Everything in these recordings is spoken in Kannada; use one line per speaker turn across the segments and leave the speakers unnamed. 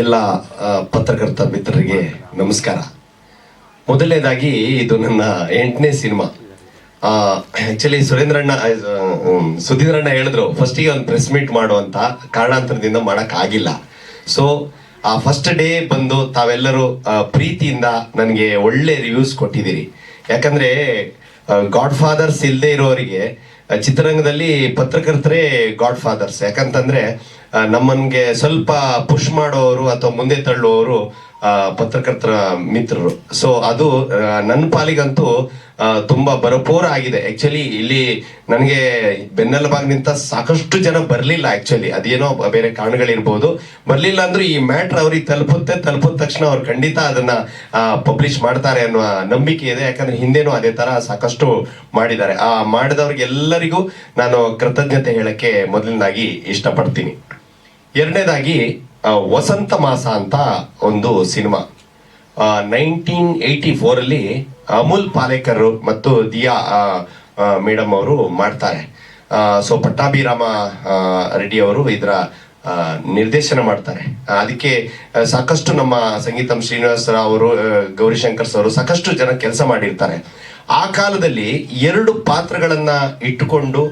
ಎಲ್ಲ ಪತ್ರಕರ್ತ ಮಿತ್ರರಿಗೆ ನಮಸ್ಕಾರ. ಮೊದಲನೇದಾಗಿ ಇದು ನನ್ನ ಎಂಟನೇ ಸಿನಿಮಾ. ಆಕ್ಚುಲಿ ಸುರೇಂದ್ರಣ್ಣ ಸುಧೀಂದ್ರಣ್ಣ ಹೇಳಿದ್ರು ಫಸ್ಟಿಗೆ ಒಂದು ಪ್ರೆಸ್ ಮೀಟ್ ಮಾಡುವಂತ ಕಾರಣಾಂತರದಿಂದ ಮಾಡೋಕ್ಕಾಗಿಲ್ಲ. ಸೊ ಆ ಫಸ್ಟ್ ಡೇ ಬಂದು ತಾವೆಲ್ಲರೂ ಪ್ರೀತಿಯಿಂದ ನನಗೆ ಒಳ್ಳೆ ರಿವ್ಯೂಸ್ ಕೊಟ್ಟಿದ್ದೀರಿ. ಯಾಕಂದ್ರೆ ಗಾಡ್ ಫಾದರ್ಸ್ ಇಲ್ಲದೆ ಇರೋರಿಗೆ ಚಿತ್ರರಂಗದಲ್ಲಿ ಪತ್ರಕರ್ತರೇ ಗಾಡ್ ಫಾದರ್ಸ್ ಯಾಕಂತಂದ್ರೆ ನಮ್ಮನ್ಗೆ ಸ್ವಲ್ಪ ಪುಷ್ ಮಾಡೋರು ಅಥವಾ ಮುಂದೆ ತಳ್ಳುವವರು ಪತ್ರಕರ್ತರ ಮಿತ್ರರು. ಸೊ ಅದು ನನ್ನ ಪಾಲಿಗಂತೂ ತುಂಬಾ ಬರಪೂರ ಆಗಿದೆ. ಆಕ್ಚುಲಿ ಇಲ್ಲಿ ನನಗೆ ಬೆನ್ನೆಲುಬಾಗಿ ನಿಂತ ಸಾಕಷ್ಟು ಜನ ಬರಲಿಲ್ಲ ಆಕ್ಚುಲಿ ಅದೇನೋ ಬೇರೆ ಕಾರಣಗಳಿರ್ಬೋದು. ಬರಲಿಲ್ಲ ಅಂದ್ರೂ ಈ ಮ್ಯಾಟ್ರ್ ಅವ್ರಿಗೆ ತಲುಪುತ್ತೆ. ತಲುಪಿದ ತಕ್ಷಣ ಅವ್ರು ಖಂಡಿತ ಅದನ್ನ ಪಬ್ಲಿಷ್ ಮಾಡ್ತಾರೆ ಅನ್ನುವ ನಂಬಿಕೆ ಇದೆ. ಯಾಕಂದ್ರೆ ಹಿಂದೆನೂ ಅದೇ ತರ ಸಾಕಷ್ಟು ಮಾಡಿದ್ದಾರೆ. ಆ, ಮಾಡಿದವ್ರಿಗೆಲ್ಲರಿಗೂ ನಾನು ಕೃತಜ್ಞತೆ ಹೇಳಕ್ಕೆ ಮೊದಲನೇದಾಗಿ ಇಷ್ಟಪಡ್ತೀನಿ. ಎರಡನೇದಾಗಿ ವಸಂತ ಮಾಸ ಅಂತ ಒಂದು ಸಿನಿಮಾ. ನೈನ್ಟೀನ್ ಏಯ್ಟಿ ಫೋರಲ್ಲಿ ಅಮೂಲ್ ಪಾಲೇಕರ್ ಮತ್ತು ದಿಯಾ ಮೇಡಮ್ ಅವರು ಮಾಡ್ತಾರೆ. ಸೊ ಪಟ್ಟಾಭಿರಾಮ ರೆಡ್ಡಿ ಅವರು ಇದರ ನಿರ್ದೇಶನ ಮಾಡ್ತಾರೆ. ಅದಕ್ಕೆ ಸಾಕಷ್ಟು ನಮ್ಮ ಸಂಗೀತಂ ಶ್ರೀನಿವಾಸ ಅವರು ಗೌರಿಶಂಕರ್ ಸರ್ ಸಾಕಷ್ಟು ಜನ ಕೆಲಸ ಮಾಡಿರ್ತಾರೆ. ಆ ಕಾಲದಲ್ಲಿ ಎರಡು ಪಾತ್ರಗಳನ್ನು ಇಟ್ಟುಕೊಂಡು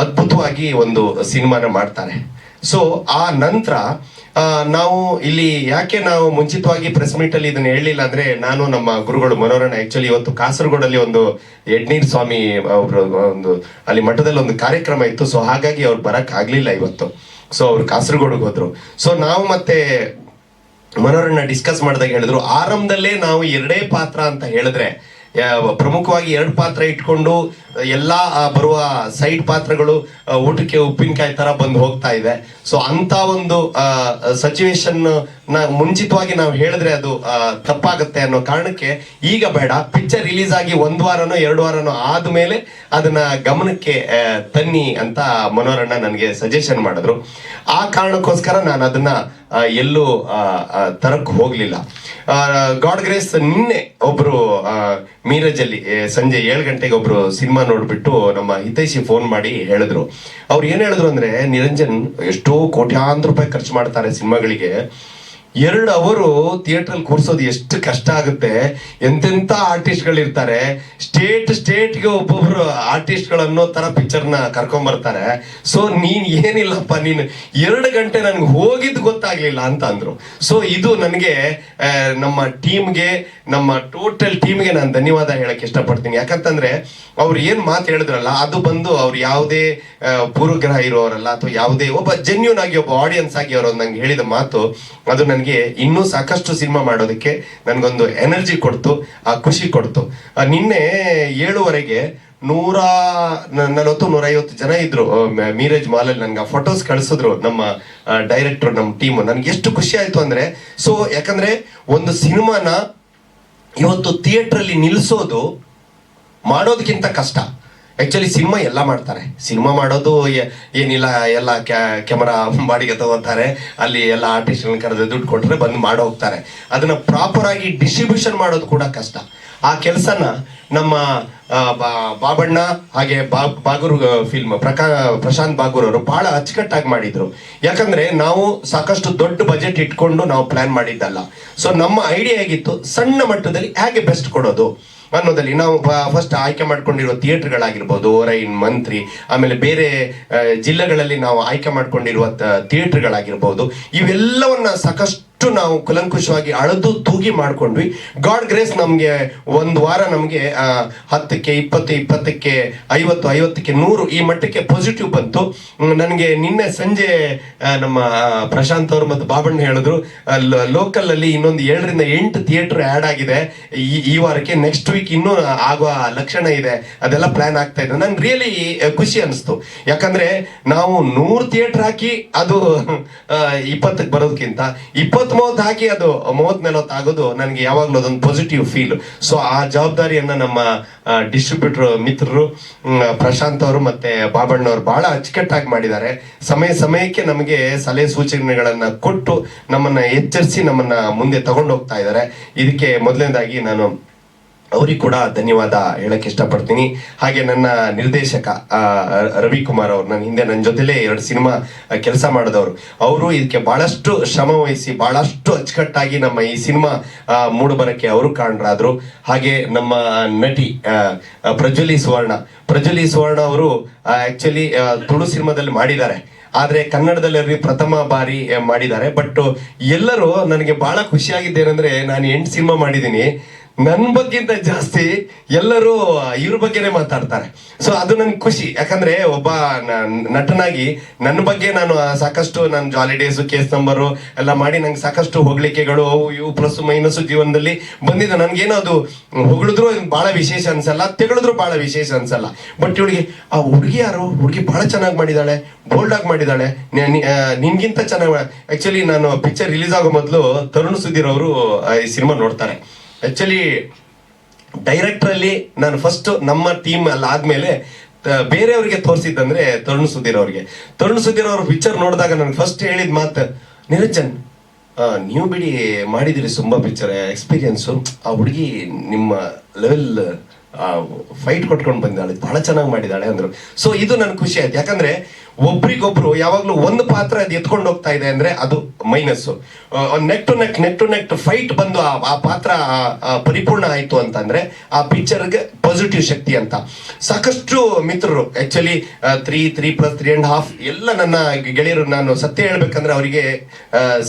ಅದ್ಭುತವಾಗಿ ಒಂದು ಸಿನಿಮಾನ ಮಾಡ್ತಾರೆ. ಸೊ ಆ ನಂತರ ನಾವು ಇಲ್ಲಿ ಯಾಕೆ ನಾವು ಮುಂಚಿತವಾಗಿ ಪ್ರೆಸ್ ಮೀಟ್ ಅಲ್ಲಿ ಇದನ್ನ ಹೇಳಿಲ್ಲ ಅಂದ್ರೆ ನಾನು ನಮ್ಮ ಗುರುಗಳು ಮನೋರಣ ಆಕ್ಚುಲಿ ಇವತ್ತು ಕಾಸರಗೋಡಲ್ಲಿ ಒಂದು ಯಡ್ನೀರ್ ಸ್ವಾಮಿ ಅವರು ಒಂದು, ಅಲ್ಲಿ ಮಠದಲ್ಲಿ ಒಂದು ಕಾರ್ಯಕ್ರಮ ಇತ್ತು. ಸೊ ಹಾಗಾಗಿ ಅವ್ರು ಬರಕ್ ಆಗ್ಲಿಲ್ಲ ಇವತ್ತು. ಸೊ ಅವ್ರು ಕಾಸರಗೋಡಿಗೆ ಹೋದ್ರು. ಸೊ ನಾವು ಮತ್ತೆ ಮನೋರಣ್ಣ ಡಿಸ್ಕಸ್ ಮಾಡಿದಾಗ ಹೇಳಿದ್ರು, ಆರಂಭದಲ್ಲೇ ನಾವು ಎರಡೇ ಪಾತ್ರ ಅಂತ ಹೇಳಿದ್ರೆ ಪ್ರಮುಖವಾಗಿ ಎರಡು ಪಾತ್ರ ಇಟ್ಕೊಂಡು ಎಲ್ಲಾ ಬರುವ ಸೈಡ್ ಪಾತ್ರಗಳು ಊಟಕ್ಕೆ ಉಪ್ಪಿನಕಾಯಿ ತರ ಬಂದು ಹೋಗ್ತಾ ಇದೆ. ಸೊ ಅಂತ ಒಂದು ಸಚುವೇಶನ್ನ ಮುಂಚಿತವಾಗಿ ನಾವು ಹೇಳಿದ್ರೆ ಅದು ತಪ್ಪಾಗುತ್ತೆ ಅನ್ನೋ ಕಾರಣಕ್ಕೆ ಈಗ ಬೇಡ. ಪಿಕ್ಚರ್ ರಿಲೀಸ್ ಆಗಿ ಒಂದ್ ವಾರನೋ, ಎರಡು ವಾರನೋ ಆದ್ಮೇಲೆ ಅದನ್ನ ಗಮನಕ್ಕೆ ತನ್ನಿ ಅಂತ ಮನೋರಣ್ಣ ನನಗೆ ಸಜೆಷನ್ ಮಾಡಿದ್ರು. ಆ ಕಾರಣಕ್ಕೋಸ್ಕರ ನಾನು ಅದನ್ನ ಎಲ್ಲೂ ತರಕ್ಕೆ ಹೋಗ್ಲಿಲ್ಲ. ಗಾಡ್ ಗ್ರೇಸ್ ನಿನ್ನೆ ಒಬ್ರು ಮೀರಜ್ ಅಲ್ಲಿ ಸಂಜೆ ಏಳು ಗಂಟೆಗೆ ಒಬ್ರು ಸಿನಿಮಾ ನೋಡ್ಬಿಟ್ಟು ನಮ್ಮ ಹಿತೈಷಿ ಫೋನ್ ಮಾಡಿ ಹೇಳಿದ್ರು. ಅವ್ರು ಏನ್ ಹೇಳಿದ್ರು ಅಂದ್ರೆ, ನಿರಂಜನ್ ಎಷ್ಟೋ ಕೋಟ್ಯಾಂತರ ರೂಪಾಯಿ ಖರ್ಚು ಮಾಡ್ತಾರೆ ಸಿನಿಮಾಗಳಿಗೆ. ಎರಡು ಅವರು ಥಿಯೇಟರ್ ಕೂರ್ಸೋದು ಎಷ್ಟು ಕಷ್ಟ ಆಗುತ್ತೆ. ಎಂತೆಂಥ ಆರ್ಟಿಸ್ಟ್ ಗಳಿರ್ತಾರೆ ಸ್ಟೇಟ್ ಸ್ಟೇಟ್ಗೆ ಒಬ್ಬೊಬ್ರು ಪಿಕ್ಚರ್ನ ಕರ್ಕೊಂಡ್ ಬರ್ತಾರೆ ಸೊ ನೀನ್ ಏನಿಲ್ಲಪ್ಪ, ನೀನು ಎರಡು ಗಂಟೆ ನನ್ಗೆ ಹೋಗಿದ್ದು ಗೊತ್ತಾಗ್ಲಿಲ್ಲ ಅಂತ ಅಂದ್ರು. ಸೊ ಇದು ನನಗೆ ನಮ್ಮ ಟೀಮ್ಗೆ ನಮ್ಮ ಟೋಟಲ್ ಟೀಮ್ಗೆ ನಾನು ಧನ್ಯವಾದ ಹೇಳಕ್ಕೆ ಇಷ್ಟಪಡ್ತೀನಿ. ಯಾಕಂತಂದ್ರೆ, ಅವ್ರು ಏನ್ ಮಾತು ಹೇಳಿದ್ರಲ್ಲ, ಅದು ಬಂದು ಅವ್ರು ಯಾವುದೇ ಪೂರ್ವಗ್ರಹ ಇರೋರಲ್ಲ ಅಥವಾ ಯಾವುದೇ ಒಬ್ಬ ಜೆನ್ಯೂನ್ ಆಗಿ ಒಬ್ಬ ಆಡಿಯನ್ಸ್ ಆಗಿ ಅವರು ನಂಗೆ ಹೇಳಿದ ಮಾತು, ಅದು ನನಗೆ ಇನ್ನೂ ಸಾಕಷ್ಟು ಸಿನಿಮಾ ಮಾಡೋದಕ್ಕೆ ನನಗೊಂದು ಎನರ್ಜಿ ಕೊಡ್ತು, ಆ ಖುಷಿ ಕೊಡ್ತು. ನಿನ್ನೆ ಏಳುವರೆಗೆ ನೂರ ನಲವತ್ತು, ನೂರೈವತ್ತು ಜನ ಇದ್ರು. ಮೀರಜ್ ಮಾಲಲ್ಲಿ ನನ್ಗೆ ಆ ಫೋಟೋಸ್ ಕಳಿಸಿದ್ರು, ನಮ್ಮ ಡೈರೆಕ್ಟರ್ ನಮ್ಮ ಟೀಮ್ ನನ್ಗೆ ಎಷ್ಟು ಖುಷಿ ಆಯ್ತು ಅಂದ್ರೆ ಸೊ ಯಾಕಂದ್ರೆ ಒಂದು ಸಿನಿಮಾನ ಇವತ್ತು ಥಿಯೇಟ್ರಲ್ಲಿ ನಿಲ್ಲಿಸೋದು ಮಾಡೋದಕ್ಕಿಂತ ಕಷ್ಟ. ಆಕ್ಚುಲಿ ಸಿನಿಮಾ ಎಲ್ಲ ಮಾಡ್ತಾರೆ. ಸಿನಿಮಾ ಮಾಡೋದು ಏನಿಲ್ಲ, ಎಲ್ಲ ಕ್ಯಾಮರಾ ಬಾಡಿಗೆ ತಗೋತಾರೆ. ಅಲ್ಲಿ ಎಲ್ಲ ಆರ್ಟಿಸ್ಟ್ ಕರೆದು ದುಡ್ಡು ಕೊಟ್ಟರೆ ಬಂದು ಮಾಡಿ ಹೋಗ್ತಾರೆ. ಅದನ್ನ ಪ್ರಾಪರ್ ಆಗಿ ಡಿಸ್ಟ್ರಿಬ್ಯೂಷನ್ ಮಾಡೋದು ಕೂಡ ಕಷ್ಟ. ಆ ಕೆಲಸನ ನಮ್ಮ ಬಾಬಣ್ಣ ಹಾಗೆ ಬಾ- ಬಾಗೂರು ಫಿಲ್ಮ್ ಪ್ರಕಾ, ಪ್ರಶಾಂತ್ ಬಾಗೂರ್ ಅವರು ಬಹಳ ಅಚ್ಚುಕಟ್ಟಾಗಿ ಮಾಡಿದ್ರು. ಯಾಕಂದ್ರೆ ನಾವು ಸಾಕಷ್ಟು ದೊಡ್ಡ ಬಜೆಟ್ ಇಟ್ಕೊಂಡು ನಾವು ಪ್ಲಾನ್ ಮಾಡಿದ್ದಲ್ಲ. ಸೊ ನಮ್ಮ ಐಡಿಯಾ ಆಗಿತ್ತು ಸಣ್ಣ ಮಟ್ಟದಲ್ಲಿ ಹೇಗೆ ಬೆಸ್ಟ್ ಕೊಡೋದು? ಅನ್ನೋದಲ್ಲಿ ನಾವು ಫಸ್ಟ್ ಆಯ್ಕೆ ಮಾಡ್ಕೊಂಡಿರುವ ಥಿಯೇಟರ್ಗಳಾಗಿರ್ಬೋದು, ರೈನ್, ಮಂತ್ರಿ, ಆಮೇಲೆ ಬೇರೆ ಜಿಲ್ಲೆಗಳಲ್ಲಿ ನಾವು ಆಯ್ಕೆ ಮಾಡ್ಕೊಂಡಿರುವ ಥಿಯೇಟರ್ಗಳಾಗಿರ್ಬೋದು, ಇವೆಲ್ಲವನ್ನ ಸಾಕಷ್ಟು ನಾವು ಕುಲಂಕುಷವಾಗಿ ಅಳದು ತೂಗಿ ಮಾಡ್ಕೊಂಡ್ವಿ. ಗಾಡ್ ಗ್ರೇಸ್ ನಮ್ಗೆ ಒಂದು ವಾರ ನಮಗೆ ಹತ್ತಕ್ಕೆ, ಇಪ್ಪತ್ತು, ಇಪ್ಪತ್ತಕ್ಕೆ, ಐವತ್ತು, ಐವತ್ತಕ್ಕೆ, ನೂರು ಈ ಮಟ್ಟಕ್ಕೆ ಪಾಸಿಟಿವ್ ಬಂತು. ನನಗೆ ನಿನ್ನೆ ಸಂಜೆ ನಮ್ಮ ಪ್ರಶಾಂತ್ ಅವರು ಮತ್ತು ಬಾಬಣ್ಣ ಹೇಳಿದ್ರು ಲೋಕಲ್ ಅಲ್ಲಿ ಇನ್ನೊಂದು ಏಳರಿಂದ ಎಂಟು ಥಿಯೇಟರ್ ಆಡ್ ಆಗಿದೆ. ಈ ಈ ವಾರಕ್ಕೆ ನೆಕ್ಸ್ಟ್ ವೀಕ್ ಇನ್ನೂ ಆಗುವ ಲಕ್ಷಣ ಇದೆ. ಅದೆಲ್ಲ ಪ್ಲಾನ್ ಆಗ್ತಾ ಇದೆ. ನಂಗೆ ರಿಯಲಿ ಖುಷಿ ಅನಿಸ್ತು. ಯಾಕಂದ್ರೆ ನಾವು ನೂರು ಥಿಯೇಟರ್ ಹಾಕಿ ಅದು ಇಪ್ಪತ್ತಕ್ಕೆ ಬರೋದಕ್ಕಿಂತ ಇಪ್ಪತ್ತ್ ಮೂವತ್ತು ಹಾಕಿ ಅದು ಮೂವತ್ ನಲವತ್ತು ಆಗೋದು ನನಗೆ ಯಾವಾಗಲೂ ಅದೊಂದು ಪಾಸಿಟಿವ್ ಫೀಲ್ ಸೊ ಆ ಜವಾಬ್ದಾರಿಯನ್ನ ನಮ್ಮ ಡಿಸ್ಟ್ರಿಬ್ಯೂಟರ್ ಮಿತ್ರರು ಪ್ರಶಾಂತ್ ಅವರು ಮತ್ತೆ ಬಾಬಣ್ಣ ಅವರು ಬಹಳ ಅಚ್ಚುಕಟ್ಟಾಗಿ ಮಾಡಿದ್ದಾರೆ. ಸಮಯ ಸಮಯಕ್ಕೆ ನಮಗೆ ಸಲಹೆ ಸೂಚನೆಗಳನ್ನ ಕೊಟ್ಟು ನಮ್ಮನ್ನ ಎಚ್ಚರಿಸಿ ನಮ್ಮನ್ನ ಮುಂದೆ ತಗೊಂಡು ಹೋಗ್ತಾ ಇದ್ದಾರೆ. ಇದಕ್ಕೆ ಮೊದಲನೇದಾಗಿ ನಾನು ಅವ್ರಿಗೆ ಕೂಡ ಧನ್ಯವಾದ ಹೇಳಕ್ ಇಷ್ಟಪಡ್ತೀನಿ. ಹಾಗೆ ನನ್ನ ನಿರ್ದೇಶಕ ರವಿಕುಮಾರ್ ಅವ್ರು, ನನ್ನ ಹಿಂದೆ ನನ್ನ ಜೊತೆಲೇ ಎರಡು ಸಿನಿಮಾ ಕೆಲಸ ಮಾಡಿದವರು. ಅವರು ಇದಕ್ಕೆ ಬಹಳಷ್ಟು ಶ್ರಮ ವಹಿಸಿ, ಬಹಳಷ್ಟು ಅಚ್ಚುಕಟ್ಟಾಗಿ ನಮ್ಮ ಈ ಸಿನಿಮಾ ಮೂಡುಬರಕ್ಕೆ ಅವರು ಕಾರಣರಾದ್ರು. ಹಾಗೆ ನಮ್ಮ ನಟಿ ಪ್ರಜ್ವಲಿ ಸುವರ್ಣ. ಪ್ರಜ್ವಲಿ ಸುವರ್ಣ ಅವರು ಆಕ್ಚುಲಿ ತುಳು ಸಿನಿಮಾದಲ್ಲಿ ಮಾಡಿದ್ದಾರೆ. ಆದ್ರೆ ಕನ್ನಡದಲ್ಲಿ ಪ್ರಥಮ ಬಾರಿ ಮಾಡಿದ್ದಾರೆ. ಬಟ್ ಎಲ್ಲರೂ ನನಗೆ ಬಹಳ ಖುಷಿಯಾಗಿದ್ದೇನೆಂದ್ರೆ ನಾನು ಎಂಟು ಸಿನಿಮಾ ಮಾಡಿದ್ದೀನಿ. ನನ್ನ ಬಗ್ಗಿಂತ ಜಾಸ್ತಿ ಎಲ್ಲರೂ ಇವ್ರ ಬಗ್ಗೆನೇ ಮಾತಾಡ್ತಾರೆ. ಸೊ ಅದು ನನ್ಗೆ ಖುಷಿ. ಯಾಕಂದ್ರೆ ಒಬ್ಬ ನಟನಾಗಿ ನನ್ನ ಬಗ್ಗೆ ನಾನು ಸಾಕಷ್ಟು ನನ್ನ ಜಾಲಿ ಡೇಸ್ ಕೇಸ್ ನಂಬರು ಎಲ್ಲ ಮಾಡಿ ನಂಗೆ ಸಾಕಷ್ಟು ಹೊಗಳಿಕೆಗಳು ಇವು ಪ್ಲಸ್ ಮೈನಸ್ ಜೀವನದಲ್ಲಿ ಬಂದಿದೆ. ನನ್ಗೇನೋ ಅದು ಹೊಗಳಿದ್ರು ಬಹಳ ವಿಶೇಷ ಅನ್ಸಲ್ಲ, ತೆಗಳಿದ್ರು ಬಹಳ ವಿಶೇಷ ಅನ್ಸಲ್ಲ. ಬಟ್ ಇವಳಿಗೆ, ಆ ಹುಡುಗಿ ಯಾರು? ಹುಡುಗಿ ಬಹಳ ಚೆನ್ನಾಗಿ ಮಾಡಿದಾಳೆ ಬೋಲ್ಡ್ ಆಗಿ ಮಾಡಿದಾಳೆ. ನಿನ್ಗಿಂತ ಚೆನ್ನಾಗಿ ಆಕ್ಚುಲಿ ನಾನು ಪಿಕ್ಚರ್ ರಿಲೀಸ್ ಆಗೋ ಮೊದಲು ತರುಣ್ ಸುಧೀರ್ ಅವರು ಈ ಸಿನಿಮಾ ನೋಡ್ತಾರೆ. ಆಕ್ಚುಲಿ ಡೈರೆಕ್ಟರ್ ಅಲ್ಲಿ ನಾನು ಫಸ್ಟ್ ನಮ್ಮ ಟೀಮ್ ಅಲ್ಲಿ ಆದ್ಮೇಲೆ ಬೇರೆಯವ್ರಿಗೆ ತೋರಿಸಿದ್ದಂದ್ರೆ ತರುಣ್ ಸುಧೀರ್ ಅವ್ರಿಗೆ. ತರುಣ್ ಸುಧೀರ್ ಅವ್ರ ಪಿಕ್ಚರ್ ನೋಡಿದಾಗ ನನ್ಗೆ ಫಸ್ಟ್ ಹೇಳಿದ ಮಾತು, ನಿರಂಜನ್ ನೀವು ಬಿಡಿ ಮಾಡಿದಿರಿ ತುಂಬಾ ಪಿಕ್ಚರ್ ಎಕ್ಸ್ಪೀರಿಯನ್ಸು ಆ ಹುಡುಗಿ ನಿಮ್ಮ ಲೆವೆಲ್ ಫೈಟ್ ಕೊಟ್ಕೊಂಡು ಬಂದಿದ್ದಾಳೆ. ಬಹಳ ಚೆನ್ನಾಗಿ ಮಾಡಿದ್ದಾಳೆ ಅಂದ್ರು. ಸೊ ಇದು ನನ್ನ ಖುಷಿ ಆಯ್ತು. ಯಾಕಂದ್ರೆ ಒಬ್ರಿಗೊಬ್ರು ಯಾವಾಗ್ಲೂ ಒಂದು ಪಾತ್ರ ಅದು ಎತ್ಕೊಂಡು ಹೋಗ್ತಾ ಇದೆ ಅಂದ್ರೆ ಅದು minus neck to neck neck to neck fight ಬಂದು ಆ ಪಾತ್ರ ಪರಿಪೂರ್ಣ ಆಯ್ತು ಅಂತಂದ್ರೆ ಆ ಪಿಕ್ಚರ್ಗೆ ಪಾಸಿಟಿವ್ ಶಕ್ತಿ ಅಂತ. ಸಾಕಷ್ಟು ಮಿತ್ರರು. Actually three three plus three and half ಎಲ್ಲ ನನ್ನ ಗೆಳೆಯರು ನಾನು ಸತ್ಯ ಹೇಳ್ಬೇಕಂದ್ರೆ ಅವರಿಗೆ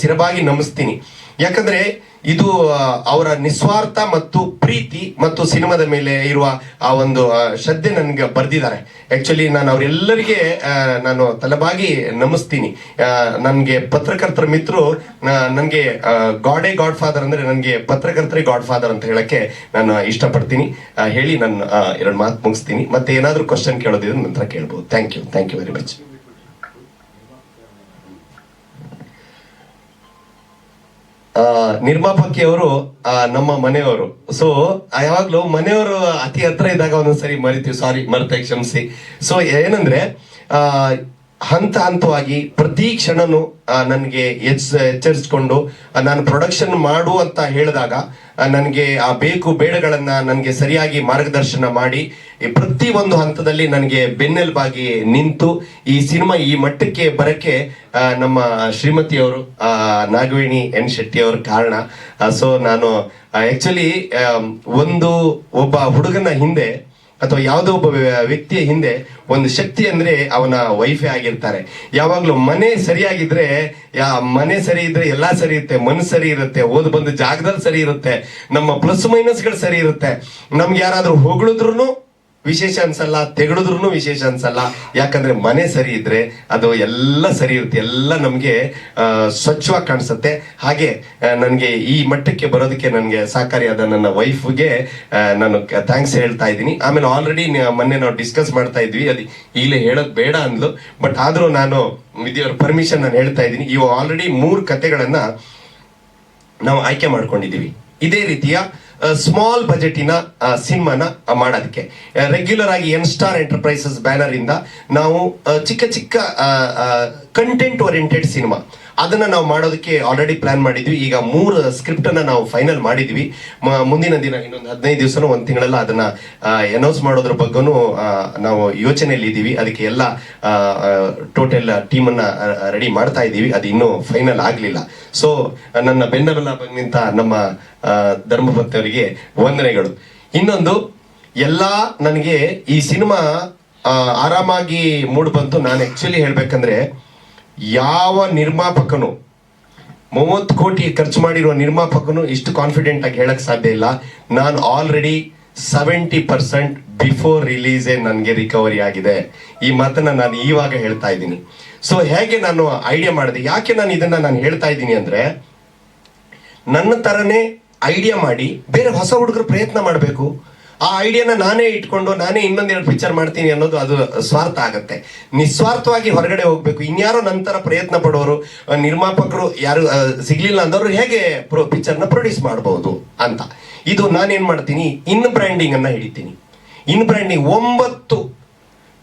ಸಿರಬಾಗಿ ನಮಿಸ್ತೀನಿ. ಯಾಕಂದ್ರೆ ಇದು ಅವರ ನಿಸ್ವಾರ್ಥ ಮತ್ತು ಪ್ರೀತಿ ಮತ್ತು ಸಿನಿಮಾದ ಮೇಲೆ ಇರುವ ಆ ಒಂದು ಶ್ರದ್ಧೆ ನನಗೆ ಬರೆದಿದ್ದಾರೆ. ಆಕ್ಚುಲಿ ನಾನು ಅವರೆಲ್ಲರಿಗೆ ನಾನು ತಲೆಬಾಗಿ ನಮಿಸ್ತೀನಿ. ನನಗೆ ಪತ್ರಕರ್ತರ ಮಿತ್ರರು ನನಗೆ ಗಾಡೇ ಗಾಡ್ ಫಾದರ್ ಅಂದ್ರೆ ನನಗೆ ಪತ್ರಕರ್ತರೇ ಗಾಡ್ ಫಾದರ್ ಅಂತ ಹೇಳಕ್ಕೆ ನಾನು ಇಷ್ಟಪಡ್ತೀನಿ. ಹೇಳಿ ನಾನು ಎರಡು ಮಾತು ಮುಗಿಸ್ತೀನಿ. ಮತ್ತೆ ಏನಾದರೂ ಕ್ವಶನ್ ಕೇಳೋದಿದ್ರೆ ನಂತರ ಕೇಳ್ಬೋದು. Thank you thank you very much ನಿರ್ಮಾಪಕಿಯವರು ನಮ್ಮ ಮನೆಯವರು. ಸೊ ಯಾವಾಗ್ಲೂ ಮನೆಯವರು ಅತಿ ಹತ್ರ ಇದ್ದಾಗ ಒಂದೊಂದ್ಸರಿ ಮರಿತೀವಿ. ಸಾರಿ ಮರೆತೆ ಕ್ಷಮಿಸಿ. ಸೊ ಏನಂದ್ರೆ ಆ, ಹಂತ ಹಂತವಾಗಿ ಪ್ರತಿ ಕ್ಷಣನು ನನಗೆ ಎಚ್, ಎಚ್ಚರಿಸಿಕೊಂಡು ನಾನು ಪ್ರೊಡಕ್ಷನ್ ಮಾಡು ಅಂತ ಹೇಳಿದಾಗ ನನಗೆ ಆ ಬೇಕು ಬೇಡಗಳನ್ನು ನನಗೆ ಸರಿಯಾಗಿ ಮಾರ್ಗದರ್ಶನ ಮಾಡಿ ಪ್ರತಿ ಒಂದು ಹಂತದಲ್ಲಿ ನನಗೆ ಬೆನ್ನೆಲುಬಾಗಿ ನಿಂತು, ಈ ಸಿನಿಮಾ ಈ ಮಟ್ಟಕ್ಕೆ ಬರಕ್ಕೆ ನಮ್ಮ ಶ್ರೀಮತಿಯವರು ನಾಗವೇಣಿ ಎನ್ ಶೆಟ್ಟಿ ಅವರು ಕಾರಣ. ಸೊ ನಾನು ಆಕ್ಚುಲಿ ಒಂದು ಒಬ್ಬ ಹುಡುಗನ ಹಿಂದೆ ಅಥವಾ ಯಾವುದೋ ಒಬ್ಬ ವ್ಯಕ್ತಿಯ ಹಿಂದೆ ಒಂದು ಶಕ್ತಿ ಅಂದ್ರೆ ಅವನ ವೈಫೇ ಆಗಿರ್ತಾರೆ. ಯಾವಾಗ್ಲೂ ಮನೆ ಸರಿಯಾಗಿದ್ರೆ, ಯಾ ಮನೆ ಸರಿ ಇದ್ರೆ ಎಲ್ಲಾ ಸರಿ ಇರುತ್ತೆ ಮನಸ್ಸು ಸರಿ ಇರುತ್ತೆ ಓದ್ ಬಂದ ಜಾಗದಲ್ಲಿ ಸರಿ ಇರುತ್ತೆ, ನಮ್ಮ ಪ್ಲಸ್ ಮೈನಸ್ಗಳು ಸರಿ ಇರುತ್ತೆ. ನಮ್ಗೆ ಯಾರಾದ್ರೂ ಹೊಗಳಿದ್ರು ವಿಶೇಷ ಅನ್ಸಲ್ಲ ತೆಗೆದ್ರು ವಿಶೇಷ ಅನ್ಸಲ್ಲ. ಯಾಕಂದ್ರೆ ಮನೆ ಸರಿ ಇದ್ರೆ ಅದು ಎಲ್ಲ ಸರಿ ಇರುತ್ತೆ, ಎಲ್ಲ ನಮ್ಗೆ ಸ್ವಚ್ಛವಾಗಿ ಕಾಣಿಸುತ್ತೆ. ಹಾಗೆ ನನಗೆ ಈ ಮಟ್ಟಕ್ಕೆ ಬರೋದಕ್ಕೆ ನನಗೆ ಸಹಕಾರಿಯಾದ ನನ್ನ ವೈಫ್ಗೆ ನಾನು ಥ್ಯಾಂಕ್ಸ್ ಹೇಳ್ತಾ ಇದ್ದೀನಿ. ಆಮೇಲೆ ಆಲ್ರೆಡಿ ಮೊನ್ನೆ ನಾವು ಡಿಸ್ಕಸ್ ಮಾಡ್ತಾ ಇದ್ವಿ. ಅದು ಈಗಲೇ ಹೇಳೋದು ಬೇಡ ಅಂದ್ಲು. ಬಟ್ ಆದ್ರೂ ನಾನು ವಿಧಿಯವ್ರ ಪರ್ಮಿಷನ್ ನಾನು ಹೇಳ್ತಾ ಇದ್ದೀನಿ. ಇವು ಆಲ್ರೆಡಿ ಮೂರು ಕತೆಗಳನ್ನು ನಾವು ಆಯ್ಕೆ ಮಾಡ್ಕೊಂಡಿದ್ದೀವಿ. ಇದೇ ರೀತಿಯ ಸ್ಮಾಲ್ ಬಜೆಟಿನ ಸಿನಿಮಾನ ಮಾಡೋದಕ್ಕೆ. ರೆಗ್ಯುಲರ್ ಆಗಿ ಎನ್ ಸ್ಟಾರ್ ಎಂಟರ್ಪ್ರೈಸಸ್ ಬ್ಯಾನರ್ ಇಂದ ನಾವು ಚಿಕ್ಕ ಚಿಕ್ಕ ಕಂಟೆಂಟ್ ಓರಿಯೆಂಟೆಡ್ ಸಿನಿಮಾ ಅದನ್ನ ನಾವು ಮಾಡೋದಕ್ಕೆ ಆಲ್ರೆಡಿ ಪ್ಲಾನ್ ಮಾಡಿದ್ವಿ. ಈಗ ಮೂರು ಸ್ಕ್ರಿಪ್ಟ್ ಅನ್ನ ನಾವು ಫೈನಲ್ ಮಾಡಿದ್ವಿ. ಮುಂದಿನ ದಿನ, ಇನ್ನೊಂದು ಹದಿನೈದು ದಿವಸನೂ ಒಂದು ತಿಂಗಳೆಲ್ಲ ಅದನ್ನ ಅನೌನ್ಸ್ ಮಾಡೋದ್ರ ಬಗ್ಗೆನೂ ನಾವು ಯೋಚನೆಯಲ್ಲಿ ಇದ್ದೀವಿ ಅದಕ್ಕೆ ಎಲ್ಲ ಟೋಟಲ್ ಟೀಮನ್ನ ರೆಡಿ ಮಾಡ್ತಾ ಇದ್ದೀವಿ ಅದು ಇನ್ನೂ ಫೈನಲ್ ಆಗಲಿಲ್ಲ. ಸೊ ನನ್ನ ಬೆನ್ನರಲ್ಲ ನಿಂತ ನಮ್ಮ ಧರ್ಮಪತ್ನಿಯವರಿಗೆ ವಂದನೆಗಳು. ಇನ್ನೊಂದು, ಎಲ್ಲ ನನಗೆ ಈ ಸಿನಿಮಾ ಆರಾಮಾಗಿ ಮೂಡ್ ಬಂತು. ನಾನು ಆಕ್ಚುಲಿ ಹೇಳ್ಬೇಕಂದ್ರೆ ಯಾವ ನಿರ್ಮಾಪಕನು ಮೂವತ್ತು ಕೋಟಿ ಖರ್ಚು ಮಾಡಿರುವ ನಿರ್ಮಾಪಕನು ಇಷ್ಟು ಕಾನ್ಫಿಡೆಂಟ್ ಆಗಿ ಹೇಳಕ್ ಸಾಧ್ಯ ಇಲ್ಲ. ನಾನು ಆಲ್ರೆಡಿ ಸೆವೆಂಟಿ ಪರ್ಸೆಂಟ್ ಬಿಫೋರ್ ರಿಲೀಸೇ ನನಗೆ ರಿಕವರಿ ಆಗಿದೆ. ಈ ಮಾತನ್ನ ನಾನು ಈವಾಗ ಹೇಳ್ತಾ ಇದ್ದೀನಿ. ಸೊ ಹೇಗೆ ನಾನು ಐಡಿಯಾ ಮಾಡಿದೆ? ಯಾಕೆ ನಾನು ಇದನ್ನ ನಾನು ಹೇಳ್ತಾ ಇದ್ದೀನಿ ಅಂದ್ರೆ, ನನ್ನ ತರನೇ ಐಡಿಯಾ ಮಾಡಿ ಬೇರೆ ಹೊಸ ಹುಡುಗರು ಪ್ರಯತ್ನ ಮಾಡಬೇಕು. ಆ ಐಡಿಯಾನ ನಾನೇ ಇಟ್ಕೊಂಡು ನಾನೇ ಇನ್ನೊಂದೆರಡು ಪಿಕ್ಚರ್ ಮಾಡ್ತೀನಿ ಅನ್ನೋದು ಅದು ಸ್ವಾರ್ಥ ಆಗುತ್ತೆ. ನಿಸ್ವಾರ್ಥವಾಗಿ ಹೊರಗಡೆ ಹೋಗ್ಬೇಕು. ಇನ್ಯಾರೋ ನಂತರ ಪ್ರಯತ್ನ ಪಡೋರು ನಿರ್ಮಾಪಕರು ಯಾರು ಸಿಗ್ಲಿಲ್ಲ ಅಂದವರು ಹೇಗೆ ಪಿಕ್ಚರ್ನ ಪ್ರೊಡ್ಯೂಸ್ ಮಾಡಬಹುದು ಅಂತ. ಇದು ನಾನೇನು ಮಾಡ್ತೀನಿ? ಇನ್ ಬ್ರ್ಯಾಂಡಿಂಗ್ ಅನ್ನ ಹಿಡಿತೀನಿ. ಇನ್ ಬ್ರ್ಯಾಂಡಿಂಗ್ ಒಂಬತ್ತು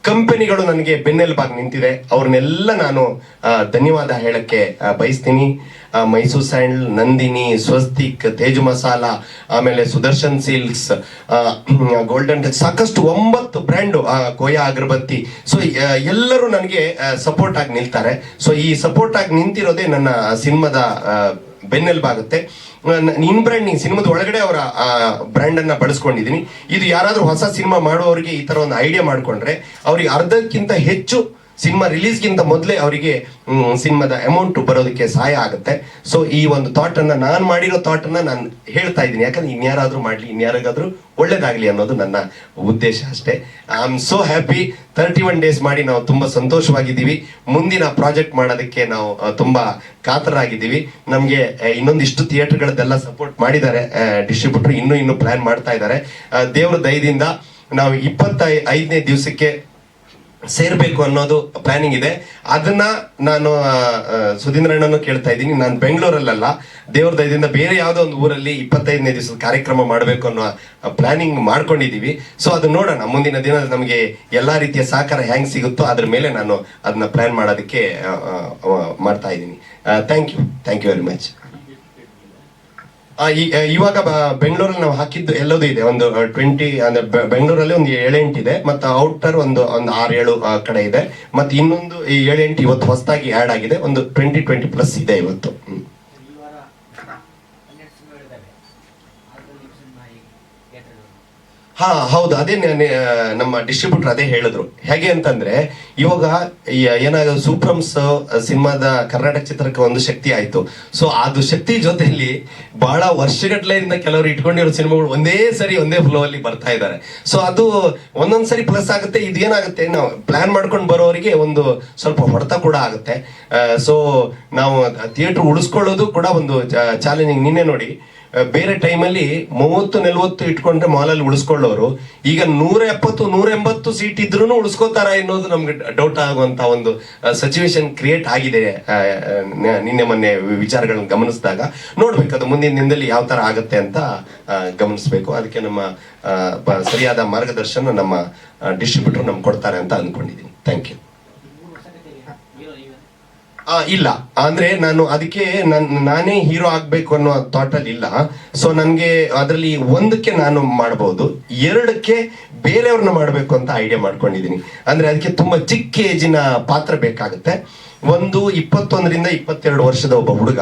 ಕಂಪನಿಗಳು ನನಗೆ ಬೆನ್ನೆಲುಬಾಗಿ ನಿಂತಿದೆ ಅವ್ರನ್ನೆಲ್ಲ ನಾನು ಧನ್ಯವಾದ ಹೇಳಕ್ಕೆ ಬಯಸ್ತೀನಿ. ಮೈಸೂರು ಸ್ಯಾಂಡಲ್, ನಂದಿನಿ, ಸ್ವಸ್ತಿಕ್, ತೇಜ್ ಮಸಾಲ, ಆಮೇಲೆ ಸುದರ್ಶನ್ ಸಿಲ್ಕ್ಸ್ ಗೋಲ್ಡನ್ ಟಚ್ ಸಾಕಷ್ಟು ಒಂಬತ್ತು ಬ್ರ್ಯಾಂಡು ಕೋಯಾ ಅಗರಬತ್ತಿ. ಸೊ ಎಲ್ಲರೂ ನನಗೆ ಸಪೋರ್ಟ್ ಆಗಿ ನಿಲ್ತಾರೆ. ಸೊ ಈ ಸಪೋರ್ಟ್ ಆಗಿ ನಿಂತಿರೋದೇ ನನ್ನ ಸಿನಿಮಾದ ಬೆನ್ನೆಲುಬಾಗುತ್ತೆ ಇನ್ ಬ್ರ್ಯಾಂಡಿಂಗ್ ಸಿನಿಮಾದ ಒಳಗಡೆ ಅವರ ಬ್ರ್ಯಾಂಡ್ ಅನ್ನ ಬಳಸ್ಕೊಂಡಿದ್ದೀನಿ. ಇದು ಯಾರಾದ್ರೂ ಹೊಸ ಸಿನಿಮಾ ಮಾಡುವವರಿಗೆ ಈ ತರ ಒಂದು ಐಡಿಯಾ ಮಾಡ್ಕೊಂಡ್ರೆ, ಅವ್ರಿಗೆ ಅರ್ಧಕ್ಕಿಂತ ಹೆಚ್ಚು ಸಿನಿಮಾ ರಿಲೀಸ್ಗಿಂತ ಮೊದಲೇ ಅವರಿಗೆ ಸಿನಿಮಾದ ಅಮೌಂಟ್ ಬರೋದಕ್ಕೆ ಸಹಾಯ ಆಗುತ್ತೆ. ಸೊ ಈ ಒಂದು ಥಾಟ್ ಅನ್ನ ನಾನು ಮಾಡಿರೋ ಥಾಟ್ ಅನ್ನ ನಾನು ಹೇಳ್ತಾ ಇದ್ದೀನಿ. ಯಾಕಂದ್ರೆ ಇನ್ಯಾರಾದ್ರೂ ಮಾಡ್ಲಿ, ಇನ್ಯಾರಿಗಾದ್ರೂ ಒಳ್ಳೇದಾಗ್ಲಿ ಅನ್ನೋದು ನನ್ನ ಉದ್ದೇಶ ಅಷ್ಟೇ. I am so happy thirty one days ಮಾಡಿ ನಾವು ತುಂಬಾ ಸಂತೋಷವಾಗಿದ್ದೀವಿ. ಮುಂದಿನ ಪ್ರಾಜೆಕ್ಟ್ ಮಾಡೋದಕ್ಕೆ ನಾವು ತುಂಬಾ ಕಾತರಾಗಿದ್ದೀವಿ. ನಮಗೆ ಇನ್ನೊಂದಿಷ್ಟು ಥಿಯೇಟರ್ಗಳದ್ದೆಲ್ಲ ಸಪೋರ್ಟ್ ಮಾಡಿದ್ದಾರೆ ಡಿಸ್ಟ್ರಿಬ್ಯೂಟರ್ ಇನ್ನೂ ಇನ್ನೂ ಪ್ಲಾನ್ ಮಾಡ್ತಾ ಇದ್ದಾರೆ. ದೇವ್ರ ದಯದಿಂದ ನಾವು ಇಪ್ಪತ್ತ ಐದನೇ ದಿವಸಕ್ಕೆ ಸೇರ್ಬೇಕು ಅನ್ನೋದು ಪ್ಲಾನಿಂಗ್ ಇದೆ. ಅದನ್ನ ನಾನು ಸುಧೀಂದ್ರಣ್ಣನ್ನು ಕೇಳ್ತಾ ಇದ್ದೀನಿ. ನಾನು ಬೆಂಗಳೂರಲ್ಲ ದೇವ್ರ ದಯದಿಂದ ಬೇರೆ ಯಾವುದೋ ಒಂದು ಊರಲ್ಲಿ ಇಪ್ಪತ್ತೈದನೇ ದಿವಸದ ಕಾರ್ಯಕ್ರಮ ಮಾಡಬೇಕು ಅನ್ನೋ ಪ್ಲಾನಿಂಗ್ ಮಾಡ್ಕೊಂಡಿದ್ದೀವಿ ಸೊ ಅದನ್ನ ನೋಡೋಣ. ಮುಂದಿನ ದಿನ ನಮಗೆ ಎಲ್ಲಾ ರೀತಿಯ ಸಹಕಾರ ಹೆಂಗ್ ಸಿಗುತ್ತೋ ಅದ್ರ ಮೇಲೆ ನಾನು ಅದನ್ನ ಪ್ಲಾನ್ ಮಾಡೋದಕ್ಕೆ ಮಾಡ್ತಾ ಇದ್ದೀನಿ. Thank you thank you very much ಇವಾಗ ಬೆಂಗಳೂರಲ್ಲಿ ನಾವು ಹಾಕಿದ್ದು ಎಲ್ಲದೂ ಇದೆ. ಒಂದು ಟ್ವೆಂಟಿ ಅಂದ್ರೆ ಬೆಂಗಳೂರಲ್ಲಿ ಒಂದು ಏಳೆಂಟು ಇದೆ. ಮತ್ತೆ ಔಟರ್ ಒಂದು ಒಂದು ಆರು ಏಳು ಕಡೆ ಇದೆ. ಮತ್ತೆ ಇನ್ನೊಂದು ಈ ಏಳೆಂಟು ಇವತ್ತು ಹೊಸದಾಗಿ ಆ್ಯಡ್ ಆಗಿದೆ. ಒಂದು ಟ್ವೆಂಟಿ ಟ್ವೆಂಟಿ ಪ್ಲಸ್ ಇದೆ ಇವತ್ತು ಹ್ಮ್.
ಈ ವಾರ ಹನ್ನೆರಡು ಸಿನಿಮಾ ಇದ್ದಾವೆ ಅದರಲ್ಲಿ ಸಿನಿಮಾ ಈ ಥಿಯೇಟರ್
ಹಾ, ಹೌದು. ಅದೇ ನಮ್ಮ ಡಿಸ್ಟ್ರಿಬ್ಯೂಟರ್ ಅದೇ ಹೇಳಿದ್ರು. ಹೇಗೆ ಅಂತಂದ್ರೆ, ಇವಾಗ ಏನಾಗ ಸೂಪ್ರಮ್ಸ್ ಸಿನಿಮಾದ ಕರ್ನಾಟಕ ಚಿತ್ರಕ್ಕೆ ಒಂದು ಶಕ್ತಿ ಆಯ್ತು. ಸೊ ಅದು ಶಕ್ತಿ ಜೊತೆಯಲ್ಲಿ ಬಹಳ ವರ್ಷಗಟ್ಲೆಯಿಂದ ಕೆಲವರು ಇಟ್ಕೊಂಡಿರೋ ಸಿನಿಮಾಗಳು ಒಂದೇ ಸರಿ, ಒಂದೇ ಫ್ಲೋ ಅಲ್ಲಿ ಬರ್ತಾ ಇದ್ದಾರೆ ಸೊ ಅದು ಒಂದೊಂದ್ಸರಿ ಪ್ಲಸ್ ಆಗುತ್ತೆ, ಇದು ಏನಾಗುತ್ತೆ, ನಾವು ಪ್ಲಾನ್ ಮಾಡ್ಕೊಂಡು ಬರೋರಿಗೆ ಒಂದು ಸ್ವಲ್ಪ ಹೊಡೆತ ಕೂಡ ಆಗುತ್ತೆ. ಸೊ ನಾವು ಥಿಯೇಟರ್ ಉಳಿಸ್ಕೊಳ್ಳೋದು ಕೂಡ ಒಂದು ಚಾಲೆಂಜಿಂಗ್ ನಿನ್ನೆ ನೋಡಿ ಬೇರೆ ಟೈಮಲ್ಲಿ ಮೂವತ್ತು, ನಲವತ್ತು ಇಟ್ಕೊಂಡ್ರೆ ಮಾಲಲ್ಲಿ ಉಳಿಸ್ಕೊಳ್ಳೋರು. ಈಗ ನೂರ ಎಪ್ಪತ್ತು ನೂರ ಎಂಬತ್ತು ಸೀಟ್ ಇದ್ರೂ ಉಳಿಸ್ಕೋತಾರ ಅನ್ನೋದು ನಮ್ಗೆ ಡೌಟ್ ಆಗುವಂತ ಒಂದು ಸಿಚುವೇಶನ್ ಕ್ರಿಯೇಟ್ ಆಗಿದೆ ನಿನ್ನೆ ಮೊನ್ನೆ ವಿಚಾರಗಳನ್ನ ಗಮನಿಸಿದಾಗ. ನೋಡ್ಬೇಕು ಅದು ಮುಂದಿನ ದಿನದಲ್ಲಿ ಯಾವ ತರ ಆಗತ್ತೆ ಅಂತ ಗಮನಿಸ್ಬೇಕು. ಅದಕ್ಕೆ ನಮ್ಮ ಸರಿಯಾದ ಮಾರ್ಗದರ್ಶನ ನಮ್ಮ ಡಿಸ್ಟ್ರಿಬ್ಯೂಟರ್ ನಮ್ಗೆ ಕೊಡ್ತಾರೆ ಅಂತ ಅಂದ್ಕೊಂಡಿದ್ದೀನಿ ಥ್ಯಾಂಕ್ ಯು
ಮೂರು ವರ್ಷಕ್ಕೆ ಹೀರೋ ಈಗ
ಆ, ಇಲ್ಲ. ಅಂದ್ರೆ ನಾನು ಅದಕ್ಕೆ ನನ್ ಹೀರೋ ಆಗ್ಬೇಕು ಅನ್ನೋ ಥಾಟ್ ಅಲ್ಲಿ ಇಲ್ಲ. ಸೊ ನನ್ಗೆ ಅದರಲ್ಲಿ ಒಂದಕ್ಕೆ ನಾನು ಮಾಡಬಹುದು ಎರಡಕ್ಕೆ ಬೇರೆಯವ್ರನ್ನ ಮಾಡಬೇಕು ಅಂತ ಐಡಿಯಾ ಮಾಡ್ಕೊಂಡಿದ್ದೀನಿ. ಅಂದ್ರೆ ಅದಕ್ಕೆ ತುಂಬಾ ಚಿಕ್ಕ ಏಜಿನ ಪಾತ್ರ ಬೇಕಾಗುತ್ತೆ. ಒಂದು ಇಪ್ಪತ್ತೊಂದರಿಂದ ಇಪ್ಪತ್ತೆರಡು ವರ್ಷದ ಒಬ್ಬ ಹುಡುಗ.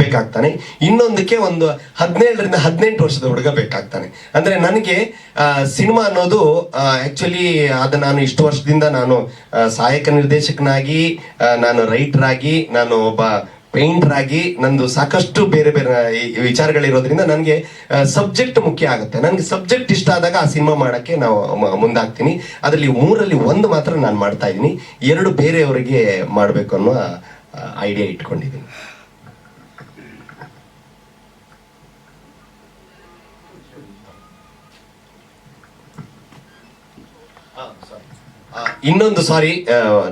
ಬೇಕಾಗ್ತಾನೆ. ಇನ್ನೊಂದಕ್ಕೆ ಒಂದು ಹದಿನೇಳರಿಂದ ಹದಿನೆಂಟು ವರ್ಷದ ಹುಡುಗ ಬೇಕಾಗ್ತಾನೆ. ಅಂದ್ರೆ ನನಗೆ ಸಿನಿಮಾ ಅನ್ನೋದು ಆ್ಯಕ್ಚುಲಿ ಅದು ನಾನು ಇಷ್ಟು ವರ್ಷದಿಂದ ನಾನು ಸಹಾಯಕ ನಿರ್ದೇಶಕನಾಗಿ ನಾನು ರೈಟರ್ ಆಗಿ, ನಾನು ಒಬ್ಬ ಪೇಂಟರ್ ಆಗಿ, ನಂದು ಸಾಕಷ್ಟು ಬೇರೆ ಬೇರೆ ವಿಚಾರಗಳಿರೋದ್ರಿಂದ ನನಗೆ ಸಬ್ಜೆಕ್ಟ್ ಮುಖ್ಯ ಆಗುತ್ತೆ. ನನಗೆ ಸಬ್ಜೆಕ್ಟ್ ಇಷ್ಟ ಆದಾಗ ಆ ಸಿನಿಮಾ ಮಾಡೋಕ್ಕೆ ನಾವು ಮುಂದಾಗ್ತೀನಿ. ಅದರಲ್ಲಿ ಮೂರಲ್ಲಿ ಒಂದು ಮಾತ್ರ ನಾನು ಮಾಡ್ತಾ ಇದ್ದೀನಿ. ಎರಡು ಬೇರೆಯವರಿಗೆ ಮಾಡಬೇಕು ಅನ್ನೋ ಐಡಿಯಾ ಇಟ್ಕೊಂಡಿದ್ದೀನಿ. ಇನ್ನೊಂದು ಸಾರಿ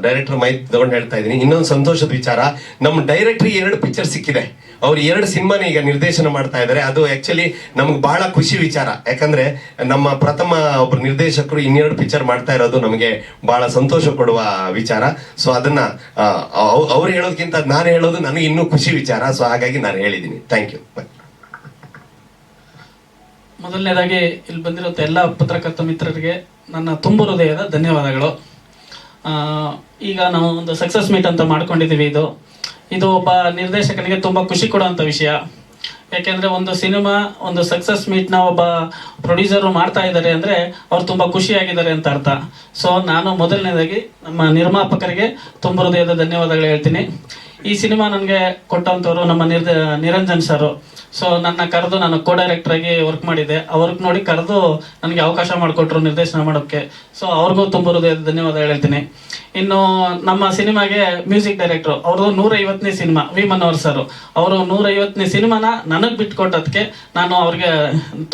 ಡೈರೆಕ್ಟರ್ ಮೈ ತಗೊಂಡು ಹೇಳ್ತಾ ಇದ್ದೀನಿ. ಇನ್ನೊಂದು ಸಂತೋಷದ ವಿಚಾರ, ನಮ್ಮ ಡೈರೆಕ್ಟ್ರಿ ಎರಡು ಪಿಕ್ಚರ್ ಸಿಕ್ಕಿದೆ. ಅವ್ರು ಎರಡು ಸಿನಿಮಾನ ಈಗ ನಿರ್ದೇಶನ ಮಾಡ್ತಾ ಇದ್ದಾರೆ. ಅದು ಆಕ್ಚುಲಿ ನಮ್ಗೆ ಬಹಳ ಖುಷಿ ವಿಚಾರ. ಯಾಕಂದ್ರೆ ನಮ್ಮ ಪ್ರಥಮ ಒಬ್ರು ನಿರ್ದೇಶಕರು ಇನ್ನೆರಡು ಪಿಕ್ಚರ್ ಮಾಡ್ತಾ ಇರೋದು ನಮಗೆ ಬಹಳ ಸಂತೋಷ ಕೊಡುವ ವಿಚಾರ. ಸೊ ಅದನ್ನ ಅವ್ರು ಹೇಳೋದಕ್ಕಿಂತ ನಾನು ಹೇಳೋದು ನನಗೆ ಇನ್ನೂ ಖುಷಿ ವಿಚಾರ. ಸೊ ಹಾಗಾಗಿ ನಾನು ಹೇಳಿದ್ದೀನಿ. ಥ್ಯಾಂಕ್ ಯು
ಮೊದಲನೇದಾಗಿ ಇಲ್ಲಿ ಬಂದಿರೋ ಎಲ್ಲ ಪತ್ರಕರ್ತ ಮಿತ್ರರಿಗೆ ನನ್ನ ತುಂಬ ಹೃದಯದ ಧನ್ಯವಾದಗಳು. ಈಗ ನಾವು ಒಂದು ಸಕ್ಸಸ್ ಮೀಟ್ ಅಂತ ಮಾಡ್ಕೊಂಡಿದ್ದೀವಿ ಇದು. ಇದು ಒಬ್ಬ ನಿರ್ದೇಶಕನಿಗೆ ತುಂಬ ಖುಷಿ ಕೊಡುವಂಥ ವಿಷಯ. ಯಾಕೆಂದರೆ ಒಂದು ಸಿನಿಮಾ, ಒಂದು ಸಕ್ಸಸ್ ಮೀಟ್ನ ಒಬ್ಬ ಪ್ರೊಡ್ಯೂಸರು ಮಾಡ್ತಾ ಇದ್ದಾರೆ ಅಂದರೆ ಅವ್ರು ತುಂಬ ಖುಷಿಯಾಗಿದ್ದಾರೆ ಅಂತ ಅರ್ಥ. ಸೊ ನಾನು ಮೊದಲನೇದಾಗಿ ನಮ್ಮ ನಿರ್ಮಾಪಕರಿಗೆ ತುಂಬ ಹೃದಯದ ಧನ್ಯವಾದಗಳು ಹೇಳ್ತೀನಿ. ಈ ಸಿನಿಮಾ ನನಗೆ ಕೊಟ್ಟಂಥವ್ರು ನಮ್ಮ ನಿರ್ದ, ನಿರಂಜನ್ ಸರು. ಸೊ ನನ್ನ ಕರೆದು ನಾನು ಕೋ ಡೈರೆಕ್ಟರ್ ಆಗಿ ವರ್ಕ್ ಮಾಡಿದ್ದೆ. ಅವ್ರಿಗೆ ನೋಡಿ ಕರೆದು ನನಗೆ ಅವಕಾಶ ಮಾಡಿಕೊಟ್ರು ನಿರ್ದೇಶನ ಮಾಡೋಕ್ಕೆ. ಸೊ ಅವ್ರಿಗೂ ತುಂಬ ಹೃದಯದ ಧನ್ಯವಾದ ಹೇಳ್ತೀನಿ. ಇನ್ನು ನಮ್ಮ ಸಿನಿಮಾಗೆ ಮ್ಯೂಸಿಕ್ ಡೈರೆಕ್ಟರ್ ಅವರು ನೂರೈವತ್ತನೇ ಸಿನಿಮಾ ವಿ ಮನೋಹರ್ ಸರ್. ಅವರು ನೂರೈವತ್ತನೇ ಸಿನಿಮಾನ ನನಗೆ ಬಿಟ್ಕೊಟ್ಟದಕ್ಕೆ ನಾನು ಅವ್ರಿಗೆ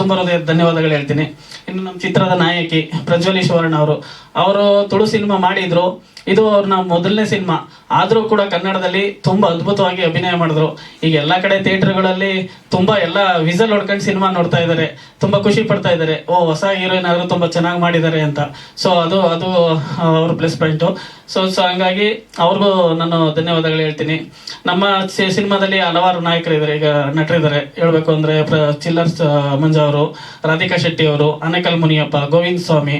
ತುಂಬ ಹೃದಯ ಧನ್ಯವಾದಗಳು ಹೇಳ್ತೀನಿ. ಇನ್ನು ನಮ್ಮ ಚಿತ್ರದ ನಾಯಕಿ ಪ್ರಜ್ವಲಿ ಸುವರ್ಣ ಅವರು ಅವರು ತುಳು ಸಿನಿಮಾ ಮಾಡಿದ್ರು. ಇದು ಅವ್ರನ್ನ ಮೊದಲನೇ ಸಿನಿಮಾ. ಆದರೂ ಕೂಡ ಕನ್ನಡದಲ್ಲಿ ತುಂಬ ಅದ್ಭುತವಾಗಿ ಅಭಿನಯ ಮಾಡಿದ್ರು. ಈಗ ಎಲ್ಲ ಕಡೆ ಥಿಯೇಟರ್ಗಳಲ್ಲಿ ತುಂಬ ಎಲ್ಲ ವಿಸಲ್ ಹೊಡ್ಕೊಂಡು ಸಿನಿಮಾ ನೋಡ್ತಾ ಇದ್ದಾರೆ ತುಂಬ ಖುಷಿ ಪಡ್ತಾ ಇದ್ದಾರೆ ಓ, ಹೊಸ ಹೀರೋಯಿನ್ ಆದರೂ ತುಂಬ ಚೆನ್ನಾಗಿ ಮಾಡಿದ್ದಾರೆ ಅಂತ. ಸೊ ಅದು ಅದು ಅವ್ರ ಪ್ಲಸ್ ಪಾಯಿಂಟು. ಸೊ ಸೊ ಹಂಗಾಗಿ ಅವ್ರಿಗೂ ನಾನು ಧನ್ಯವಾದಗಳು ಹೇಳ್ತೀನಿ. ನಮ್ಮ ಸಿನಿಮಾದಲ್ಲಿ ಹಲವಾರು ನಾಯಕರು ಇದ್ದಾರೆ ಈಗ ನಟರಿದ್ದಾರೆ. ಹೇಳಬೇಕು ಅಂದರೆ ಚಿಲ್ಲರ್ಸ್ ಮಂಜಾ ಅವರು, ರಾಧಿಕಾ ಶೆಟ್ಟಿ ಅವರು, ಅನೇಕಲ್ ಮುನಿಯಪ್ಪ, ಗೋವಿಂದ ಸ್ವಾಮಿ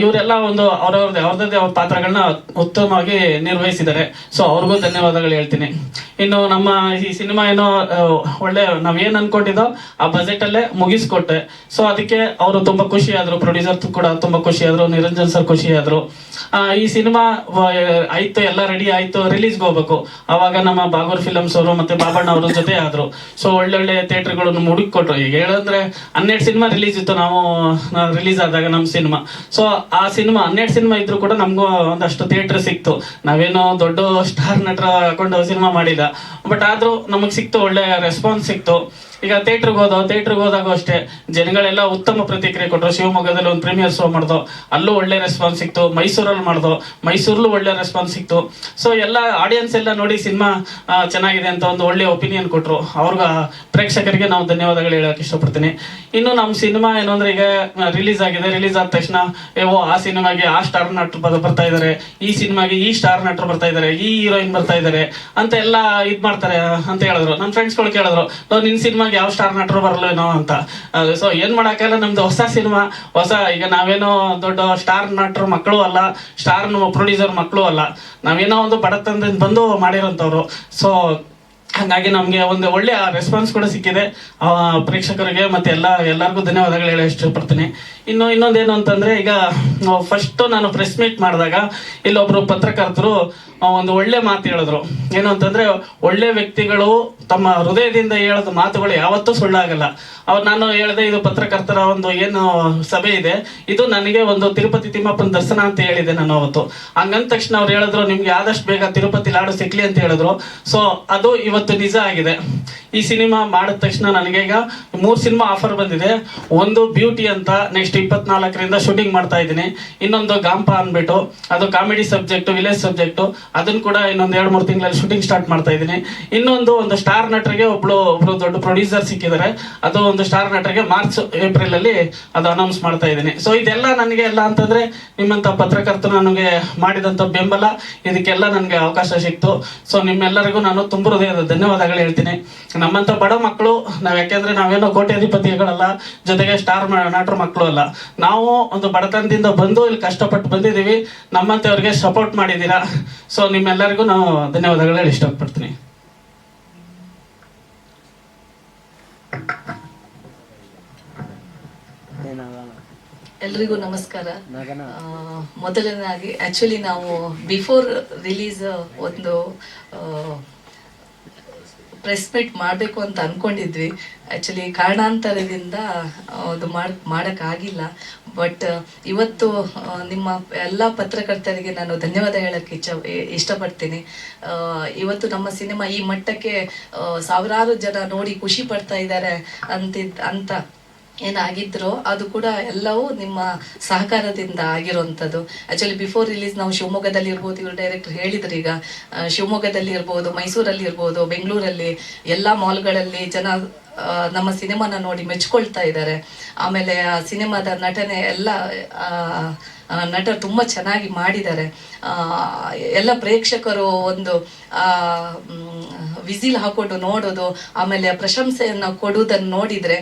ಇವರೆಲ್ಲ ಒಂದು ಅವ್ರವ್ರದ್ದೇ ಅವ್ರದ್ದೇ ಅವ್ರ ಪಾತ್ರಗಳನ್ನ ಉತ್ತಮವಾಗಿ ನಿರ್ವಹಿಸಿದ್ದಾರೆ. ಸೊ ಅವ್ರಿಗೂ ಧನ್ಯವಾದಗಳು ಹೇಳ್ತೀನಿ. ಇನ್ನು ನಮ್ಮ ಈ ಸಿನಿಮಾ ಏನೋ ಒಳ್ಳೆ ನಾವೇನು ಅನ್ಕೊಂಡಿದ್ದೋ ಆ ಬಜೆಟ್ ಅಲ್ಲೇ ಮುಗಿಸ್ಕೊಟ್ಟೆ. ಸೊ ಅದಕ್ಕೆ ಅವರು ತುಂಬಾ ಖುಷಿ ಆದ್ರು ಪ್ರೊಡ್ಯೂಸರ್ ಕೂಡ ತುಂಬಾ ಖುಷಿ ಆದ್ರು ನಿರಂಜನ್ ಸರ್ ಖುಷಿ ಆದ್ರು ಆ, ಈ ಸಿನಿಮಾ ಆಯ್ತು ಎಲ್ಲ ರೆಡಿ ಆಯ್ತು ರಿಲೀಸ್ಗೆ ಹೋಗ್ಬೇಕು. ಆವಾಗ ನಮ್ಮ ಬಾಗೂರ್ ಫಿಲಮ್ಸ್ ಅವರು ಮತ್ತೆ ಬಾಬಣ್ಣ ಅವ್ರ ಜೊತೆ ಆದ್ರು. ಸೊ ಒಳ್ಳೊಳ್ಳೆ ಥಿಯೇಟ್ರ್ಗಳನ್ನು ಹುಡುಕೊಟ್ರು ಈಗ ಹೇಳಂದ್ರೆ ಹನ್ನೆರಡು ಸಿನಿಮಾ ರಿಲೀಸ್ ಇತ್ತು ನಾವು ರಿಲೀಸ್ ಆದಾಗ ನಮ್ಮ ಸಿನಿಮಾ. ಸೊ ಆ ಸಿನಿಮಾ, ಹನ್ನೆರಡು ಸಿನಿಮಾ ಇದ್ರು ಕೂಡ ನಮಗೂ ಒಂದಷ್ಟು ಥಿಯೇಟರ್ ಸಿಕ್ತು. ನಾವೇನೋ ದೊಡ್ಡ ಸ್ಟಾರ್ ನಟರ ಹಾಕೊಂಡು ಸಿನಿಮಾ ಮಾಡಿಲ್ಲ. ಬಟ್ ಆದ್ರೂ ನಮಗೆ ಸಿಕ್ತು, ಒಳ್ಳೆ ರೆಸ್ಪಾನ್ಸ್ ಸಿಕ್ತು. ಈಗ ಥಿಯೇಟ್ರಿಗೆ ಹೋದ ಥಿಯೇಟ್ರಿಗೆ ಹೋದಾಗ ಅಷ್ಟೇ ಜನಗಳೆಲ್ಲ ಉತ್ತಮ ಪ್ರತಿಕ್ರಿಯೆ ಕೊಟ್ಟರು ಶಿವಮೊಗ್ಗದಲ್ಲಿ ಒಂದು ಪ್ರೀಮಿಯರ್ ಶೋ ಮಾಡ್ದೋ, ಅಲ್ಲೂ ಒಳ್ಳೆ ರೆಸ್ಪಾನ್ಸ್ ಸಿಕ್ತು. ಮೈಸೂರಲ್ಲಿ ಮಾಡ್ದೋ ಮೈಸೂರಲ್ಲೂ ಒಳ್ಳೆ ರೆಸ್ಪಾನ್ಸ್ ಸಿಕ್ತು. ಸೊ ಎಲ್ಲ ಆಡಿಯನ್ಸ್ ಎಲ್ಲ ನೋಡಿ ಸಿನಿಮಾ ಚೆನ್ನಾಗಿದೆ ಅಂತ ಒಂದು ಒಳ್ಳೆ ಒಪಿನಿಯನ್ ಕೊಟ್ಟರು ಅವ್ರಿಗೆ, ಪ್ರೇಕ್ಷಕರಿಗೆ ನಾವು ಧನ್ಯವಾದಗಳು ಹೇಳಕ್ಕೆ ಇಷ್ಟಪಡ್ತೀನಿ. ಇನ್ನು ನಮ್ಮ ಸಿನಿಮಾ ಏನು ಅಂದ್ರೆ ಈಗ ರಿಲೀಸ್ ಆಗಿದೆ. ರಿಲೀಸ್ ಆದ ತಕ್ಷಣ ಓ, ಆ ಸಿನಿಮಾಗೆ ಆ ಸ್ಟಾರ್ ನಟರು ಬರ್- ಬರ್ತಾ ಇದ್ದಾರೆ ಈ ಸಿನಿಮಾಗೆ ಈ ಸ್ಟಾರ್ ನಟರು ಬರ್ತಾ ಇದ್ದಾರೆ ಈ ಹೀರೋಯಿನ್ ಬರ್ತಾ ಇದ್ದಾರೆ ಅಂತ ಎಲ್ಲ ಇದ್ ಮಾಡ್ತಾರೆ ಅಂತ ಹೇಳಿದ್ರು. ನನ್ನ ಫ್ರೆಂಡ್ಸ್ಗಳು ಕೇಳಿದ್ರು ನಿನ್ನ ನಿನ್ ಯಾವ ಸ್ಟಾರ್ ನಟರು ಬರಲೇನೋ ಅಂತ. ಸೊ ಏನ್ ಮಾಡಕ್ಕೆಲ್ಲ ನಮ್ದು ಹೊಸ ಸಿನಿಮಾ ಹೊಸ ಈಗ ನಾವೇನೋ ದೊಡ್ಡ ಸ್ಟಾರ್ ನಟರು ಮಕ್ಕಳು ಅಲ್ಲ ಸ್ಟಾರ್ ಪ್ರೊಡ್ಯೂಸರ್ ಮಕ್ಕಳು ಅಲ್ಲ, ನಾವೇನೋ ಒಂದು ಬಡತನದಿಂದ ಬಂದು ಮಾಡಿರೋಂಥವ್ರು. ಸೊ ಹಾಗಾಗಿ ನಮಗೆ ಒಂದು ಒಳ್ಳೆಯ ರೆಸ್ಪಾನ್ಸ್ ಕೂಡ ಸಿಕ್ಕಿದೆ. ಪ್ರೇಕ್ಷಕರಿಗೆ ಮತ್ತೆ ಎಲ್ಲ, ಎಲ್ಲರಿಗೂ ಧನ್ಯವಾದಗಳು ಹೇಳಿ ಇಷ್ಟಪಡ್ತೀನಿ. ಇನ್ನು ಇನ್ನೊಂದೇನು ಅಂತಂದ್ರೆ, ಈಗ ಫಸ್ಟ್ ನಾನು ಪ್ರೆಸ್ ಮೀಟ್ ಮಾಡಿದಾಗ ಇಲ್ಲೊಬ್ರು ಪತ್ರಕರ್ತರು ಒಂದು ಒಳ್ಳೆ ಮಾತು ಹೇಳಿದ್ರು. ಏನು ಅಂತಂದ್ರೆ, ಒಳ್ಳೆ ವ್ಯಕ್ತಿಗಳು ತಮ್ಮ ಹೃದಯದಿಂದ ಹೇಳಿದ ಮಾತುಗಳು ಯಾವತ್ತೂ ಸುಳ್ಳಾಗಲ್ಲ. ಅವ್ರು ನಾನು ಹೇಳಿದೆ, ಇದು ಪತ್ರಕರ್ತರ ಒಂದು ಏನು ಸಭೆ ಇದೆ, ಇದು ನನಗೆ ಒಂದು ತಿರುಪತಿ ತಿಮ್ಮಪ್ಪನ ದರ್ಶನ ಅಂತ ಹೇಳಿದೆ ನಾನು ಅವತ್ತು. ಹಂಗಂದ ತಕ್ಷಣ ಅವ್ರು ಹೇಳಿದ್ರು, ನಿಮ್ಗೆ ಆದಷ್ಟು ಬೇಗ ತಿರುಪತಿ ಲಾಡು ಸಿಕ್ಲಿ ಅಂತ ಹೇಳಿದ್ರು. ಸೊ ಅದು ಇವತ್ತು ನಿಜ ಆಗಿದೆ. ಈ ಸಿನಿಮಾ ಮಾಡಿದ ತಕ್ಷಣ ನನಗೆ ಈಗ ಮೂರು ಸಿನಿಮಾ ಆಫರ್ ಬಂದಿದೆ. ಒಂದು ಬ್ಯೂಟಿ ಅಂತ ನೆಕ್ಸ್ಟ್ ಇಪ್ಪತ್ನಾಲ್ಕರಿಂದ ಶೂಟಿಂಗ್ ಮಾಡ್ತಾ ಇದ್ದೀನಿ. ಇನ್ನೊಂದು ಗಾಂಪ ಅಂದ್ಬಿಟ್ಟು ಅದು ಕಾಮಿಡಿ ಸಬ್ಜೆಕ್ಟ್ ವಿಲೇಜ್ ಸಬ್ಜೆಕ್ಟ್ ಅದನ್ನು ಕೂಡ ಇನ್ನೊಂದು ಎರಡು, ಮೂರು ತಿಂಗಳಲ್ಲಿ ಶೂಟಿಂಗ್ ಸ್ಟಾರ್ಟ್ ಮಾಡ್ತಾ ಇದ್ದೀನಿ. ಇನ್ನೊಂದು ಒಂದು ಸ್ಟಾರ್ ನಟರಿಗೆ ಒಬ್ಳು ಒಬ್ರು ದೊಡ್ಡ ಪ್ರೊಡ್ಯೂಸರ್ ಸಿಕ್ಕಿದ್ದಾರೆ. ಅದು ಒಂದು ಸ್ಟಾರ್ ನಟರಿಗೆ ಮಾರ್ಚ್ ಏಪ್ರಿಲ್ ಅಲ್ಲಿ ಅದು ಅನೌನ್ಸ್ ಮಾಡ್ತಾ ಇದ್ದೀನಿ. ಸೊ ಇದೆಲ್ಲ ನನಗೆ ಎಲ್ಲ ಅಂತಂದ್ರೆ, ನಿಮ್ಮಂತ ಪತ್ರಕರ್ತರು ನನಗೆ ಮಾಡಿದಂತ ಬೆಂಬಲ. ಇದಕ್ಕೆಲ್ಲ ನನಗೆ ಅವಕಾಶ ಸಿಕ್ತು. ಸೊ ನಿಮ್ಮೆಲ್ಲರಿಗೂ ನಾನು ತುಂಬ ಹೃದಯದ ಧನ್ಯವಾದಗಳು ಹೇಳ್ತೀನಿ. ನಮ್ಮಂತ ಬಡ ಮಕ್ಕಳು, ನಾವ್ ಯಾಕೆಂದ್ರೆ ನಾವೇನೋ ಕೋಟ್ಯಾಧಿಪತಿಗಳಲ್ಲ, ಜೊತೆಗೆ ಸ್ಟಾರ್ ನಟರ ಮಕ್ಕಳು ಅಲ್ಲ. ನಾವು ಒಂದು ಬಡತನದಿಂದ ಬಂದು ಇಲ್ಲಿ ಕಷ್ಟಪಟ್ಟು ಬಂದಿದ್ದೀವಿ. ನಮ್ಮಂತವ್ರಿಗೆ ಸಪೋರ್ಟ್ ಮಾಡಿದ್ದೀರಾ? ಸೊ ನಿಮ್ಮೆಲ್ಲರಿಗೂ ನಾವು ಧನ್ಯವಾದಗಳು ಹೇಳಿ ಇಷ್ಟಪಡ್ತೀನಿ.
ಎಲ್ರಿಗೂ ನಮಸ್ಕಾರ. ಆ, ಮೊದಲನೇದಾಗಿ ಆಕ್ಚುಲಿ ನಾವು ಬಿಫೋರ್ ರಿಲೀಸ್ ಒಂದು ಪ್ರೆಸ್ ಮೀಟ್ ಮಾಡಬೇಕು ಅಂತ ಅಂದ್ಕೊಂಡಿದ್ವಿ ಆ್ಯಕ್ಚುಲಿ ಕಾರಣಾಂತರದಿಂದ ಅದು ಮಾಡ್, ಮಾಡೋಕ್ಕಾಗಿಲ್ಲ. ಬಟ್ ಇವತ್ತು ನಿಮ್ಮ ಎಲ್ಲ ಪತ್ರಕರ್ತರಿಗೆ ನಾನು ಧನ್ಯವಾದ ಹೇಳೋಕ್ಕೆ ಇಚ್ಛ ಇಷ್ಟಪಡ್ತೀನಿ. ಇವತ್ತು ನಮ್ಮ ಸಿನಿಮಾ ಈ ಮಟ್ಟಕ್ಕೆ ಸಾವಿರಾರು ಜನ ನೋಡಿ ಖುಷಿ ಪಡ್ತಾ ಇದ್ದಾರೆ ಅಂತಿದ್ದ ಅಂತ ಏನಾಗಿದ್ರೋ ಅದು ಕೂಡ ಎಲ್ಲವೂ ನಿಮ್ಮ ಸಹಕಾರದಿಂದ ಆಗಿರುವಂಥದ್ದು. ಆಕ್ಚುಲಿ ಬಿಫೋರ್ ರಿಲೀಸ್ ನಾವು ಶಿವಮೊಗ್ಗದಲ್ಲಿ ಇರ್ಬೋದು, ಇವರು ಡೈರೆಕ್ಟರ್ ಹೇಳಿದ್ರು ಈಗ. ಶಿವಮೊಗ್ಗದಲ್ಲಿ ಇರ್ಬೋದು, ಮೈಸೂರಲ್ಲಿ ಇರ್ಬೋದು, ಬೆಂಗಳೂರಲ್ಲಿ ಎಲ್ಲ ಮಾಲ್ಗಳಲ್ಲಿ ಜನ ನಮ್ಮ ಸಿನಿಮಾನ ನೋಡಿ ಮೆಚ್ಕೊಳ್ತಾ ಇದ್ದಾರೆ. ಆಮೇಲೆ ಆ ಸಿನಿಮಾದ ನಟನೆ ಎಲ್ಲ ನಟರು ತುಂಬ ಚೆನ್ನಾಗಿ ಮಾಡಿದ್ದಾರೆ. ಎಲ್ಲ ಪ್ರೇಕ್ಷಕರು ಒಂದು ವಿಸಿಲ್ ಹಾಕೊಂಡು ನೋಡೋದು, ಆಮೇಲೆ ಪ್ರಶಂಸೆಯನ್ನು ಕೊಡುವುದನ್ನು ನೋಡಿದ್ರೆ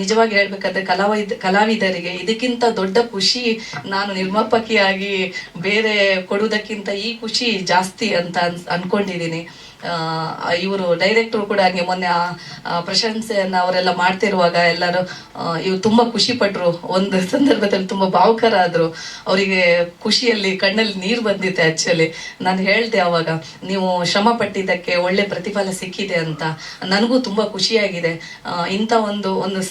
ನಿಜವಾಗಿ ಹೇಳಬೇಕಾದ್ರೆ ಕಲಾವಿದ, ಕಲಾವಿದರಿಗೆ ಇದಕ್ಕಿಂತ ದೊಡ್ಡ ಖುಷಿ ನಾನು ನಿರ್ಮಾಪಕಿಯಾಗಿ ಬೇರೆ ಕೊಡುವುದಕ್ಕಿಂತ ಈ ಖುಷಿ ಜಾಸ್ತಿ ಅಂತ ಅನ್ಕೊಂಡಿದ್ದೀನಿ. ಇವರು ಡೈರೆಕ್ಟರ್ ಕೂಡ ಹಾಗೆ ಮೊನ್ನೆ ಆ ಪ್ರಶಂಸೆಯನ್ನ ಅವರೆಲ್ಲ ಮಾಡ್ತಿರುವಾಗ ಎಲ್ಲರೂ ಇವ್ರು ತುಂಬಾ ಖುಷಿ ಪಟ್ರು. ಒಂದು ಸಂದರ್ಭದಲ್ಲಿ ತುಂಬಾ ಭಾವುಕರಾದ್ರು ಅವರಿಗೆ ಖುಷಿಯಲ್ಲಿ ಕಣ್ಣಲ್ಲಿ ನೀರು ಬಂದಿದೆ ಆಕ್ಚುಲಿ ನಾನು ಹೇಳ್ದೆ ಅವಾಗ, ನೀವು ಶ್ರಮ ಪಟ್ಟಿದ್ದಕ್ಕೆ ಒಳ್ಳೆ ಪ್ರತಿಫಲ ಸಿಕ್ಕಿದೆ ಅಂತ. ನನಗೂ ತುಂಬಾ ಖುಷಿಯಾಗಿದೆ. ಇಂಥ ಒಂದು ಒಂದು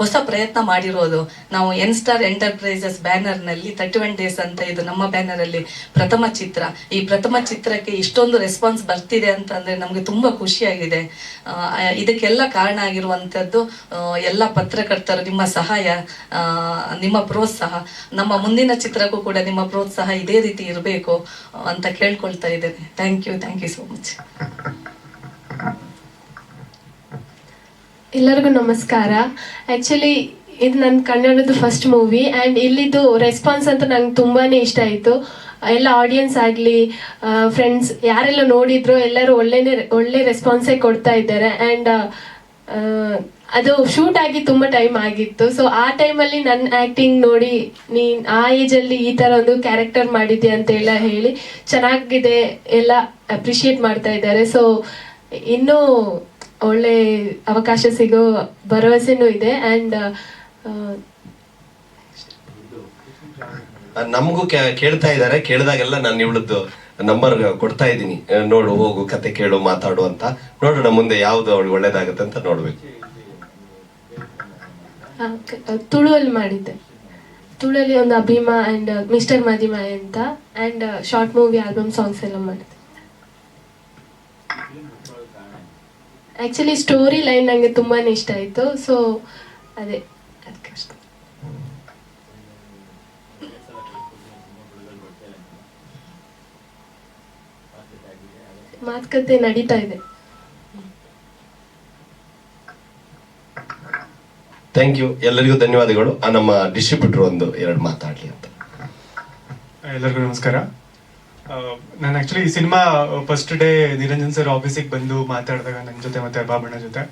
ಹೊಸ ಪ್ರಯತ್ನ ಮಾಡಿರೋದು. ನಾವು ಎನ್ ಸ್ಟಾರ್ ಎಂಟರ್ಪ್ರೈಸಸ್ ಬ್ಯಾನರ್ನಲ್ಲಿ ತರ್ಟಿ ಒನ್ ಡೇಸ್ ಅಂತ ಇದು ನಮ್ಮ ಬ್ಯಾನರ್ ಅಲ್ಲಿ ಪ್ರಥಮ ಚಿತ್ರ. ಈ ಪ್ರಥಮ ಚಿತ್ರಕ್ಕೆ ಇಷ್ಟೊಂದು ರೆಸ್ಪಾನ್ಸ್ ಬರ್ತಿದೆ. ನಮ್ಗೆ ತುಂಬಾ ಖುಷಿಯಾಗಿದೆ. ಆ, ಇದಕ್ಕೆಲ್ಲ ಕಾರಣ ಆಗಿರುವಂತದ್ದು ಎಲ್ಲ ಪತ್ರಕರ್ತರು ನಿಮ್ಮ ಸಹಾಯ ನಿಮ್ಮ ಪ್ರೋತ್ಸಾಹ. ನಮ್ಮ ಮುಂದಿನ ಚಿತ್ರಕ್ಕೂ ಕೂಡ ನಿಮ್ಮ ಪ್ರೋತ್ಸಾಹ ಇದೇ ರೀತಿ ಇರಬೇಕು ಅಂತ ಕೇಳ್ಕೊಳ್ತಾ ಇದ್ದೇನೆ. Thank you thank you so much
ಎಲ್ಲರಿಗೂ ನಮಸ್ಕಾರ. ಆಕ್ಚುಲಿ ಇದು ನನ್ನ ಕನ್ನಡದ ಫಸ್ಟ್ ಮೂವಿ ಆ್ಯಂಡ್ ಇಲ್ಲಿದ್ದು ರೆಸ್ಪಾನ್ಸ್ ಅಂತೂ ನಂಗೆ ತುಂಬಾ ಇಷ್ಟ ಆಯಿತು. ಎಲ್ಲ ಆಡಿಯನ್ಸ್ ಆಗಲಿ ಫ್ರೆಂಡ್ಸ್ ಯಾರೆಲ್ಲ ನೋಡಿದ್ರು ಎಲ್ಲರೂ ಒಳ್ಳೆನೇ, ಒಳ್ಳೆ ರೆಸ್ಪಾನ್ಸೇ ಕೊಡ್ತಾ ಇದ್ದಾರೆ. ಆ್ಯಂಡ್ ಅದು ಶೂಟ್ ಆಗಿ ತುಂಬ ಟೈಮ್ ಆಗಿತ್ತು. ಸೊ ಆ ಟೈಮಲ್ಲಿ ನನ್ನ ಆ್ಯಕ್ಟಿಂಗ್ ನೋಡಿ ನೀನು ಆ ಏಜಲ್ಲಿ ಈ ಥರ ಒಂದು ಕ್ಯಾರೆಕ್ಟರ್ ಮಾಡಿದ್ದೆ ಅಂತ ಎಲ್ಲ ಹೇಳಿ ಚೆನ್ನಾಗಿದೆ ಎಲ್ಲ ಅಪ್ರಿಷಿಯೇಟ್ ಮಾಡ್ತಾ ಇದ್ದಾರೆ. ಸೊ ಇನ್ನೂ ಒಳ್ಳೆ ಅವಕಾಶ ಸಿಗೋ ಭರವಸೆನೂ ಇದೆ. ಆ್ಯಂಡ್
ನಮಗೂ ಕೇಳ್ತಾ ಇದ್ದಾರೆ. ಕೇಳಿದಾಗೆಲ್ಲ ನಾನು ಇವಳದ್ದು ನಂಬರ್ ಕೊಡ್ತಾ ಇದ್ದೀನಿ. ನೋಡು, ಹೋಗು, ಕತೆ ಕೇಳು, ಮಾತಾಡು ಅಂತ. ನೋಡೋಣ ಮುಂದೆ ಯಾವ್ದು ಅವಳು ಒಳ್ಳೇದಾಗುತ್ತೆ ಅಂತ ನೋಡ್ಬೇಕು.
ತುಳುವಲ್ಲಿ ಮಾಡಿದ್ದೆ. ತುಳುವಲ್ಲಿ ಒಂದು ಅಭಿಮಾ ಅಂಡ್ ಮಿಸ್ಟರ್ ಮದಿಮಾ ಅಂತ and short movie album songs ಎಲ್ಲ ಮಾಡಿದ್ದೆ. ಆಕ್ಚುಲಿ ಸ್ಟೋರಿ ಲೈನ್ ನನಗೆ ತುಂಬಾ ಇಷ್ಟ ಆಯಿತು. ಸೊ ಅದೇ, ಅದಕ್ಕೆ ಅಷ್ಟೆ. ಮಾತುಕತೆ ನಡೀತಾ ಇದೆ.
ಥ್ಯಾಂಕ್ ಯು ಎಲ್ಲರಿಗೂ ಧನ್ಯವಾದಗಳು. ಆ, ನಮ್ಮ ಡಿಸ್ಟ್ರಿಬ್ಯೂಟರ್ ಒಂದು ಎರಡು ಮಾತಾಡ್ಲಿ ಅಂತ.
ಎಲ್ಲರಿಗೂ ನಮಸ್ಕಾರ. ನಾನು ಆಕ್ಚುಲಿ ಈ cinema first day Niranjan sir ಆಫೀಸಿಗೆ ಬಂದು ಮಾತಾಡಿದಾಗ ನನ್ನ ಜೊತೆ ಮತ್ತೆ ಬಾಬಣ್ಣ ಜೊತೆ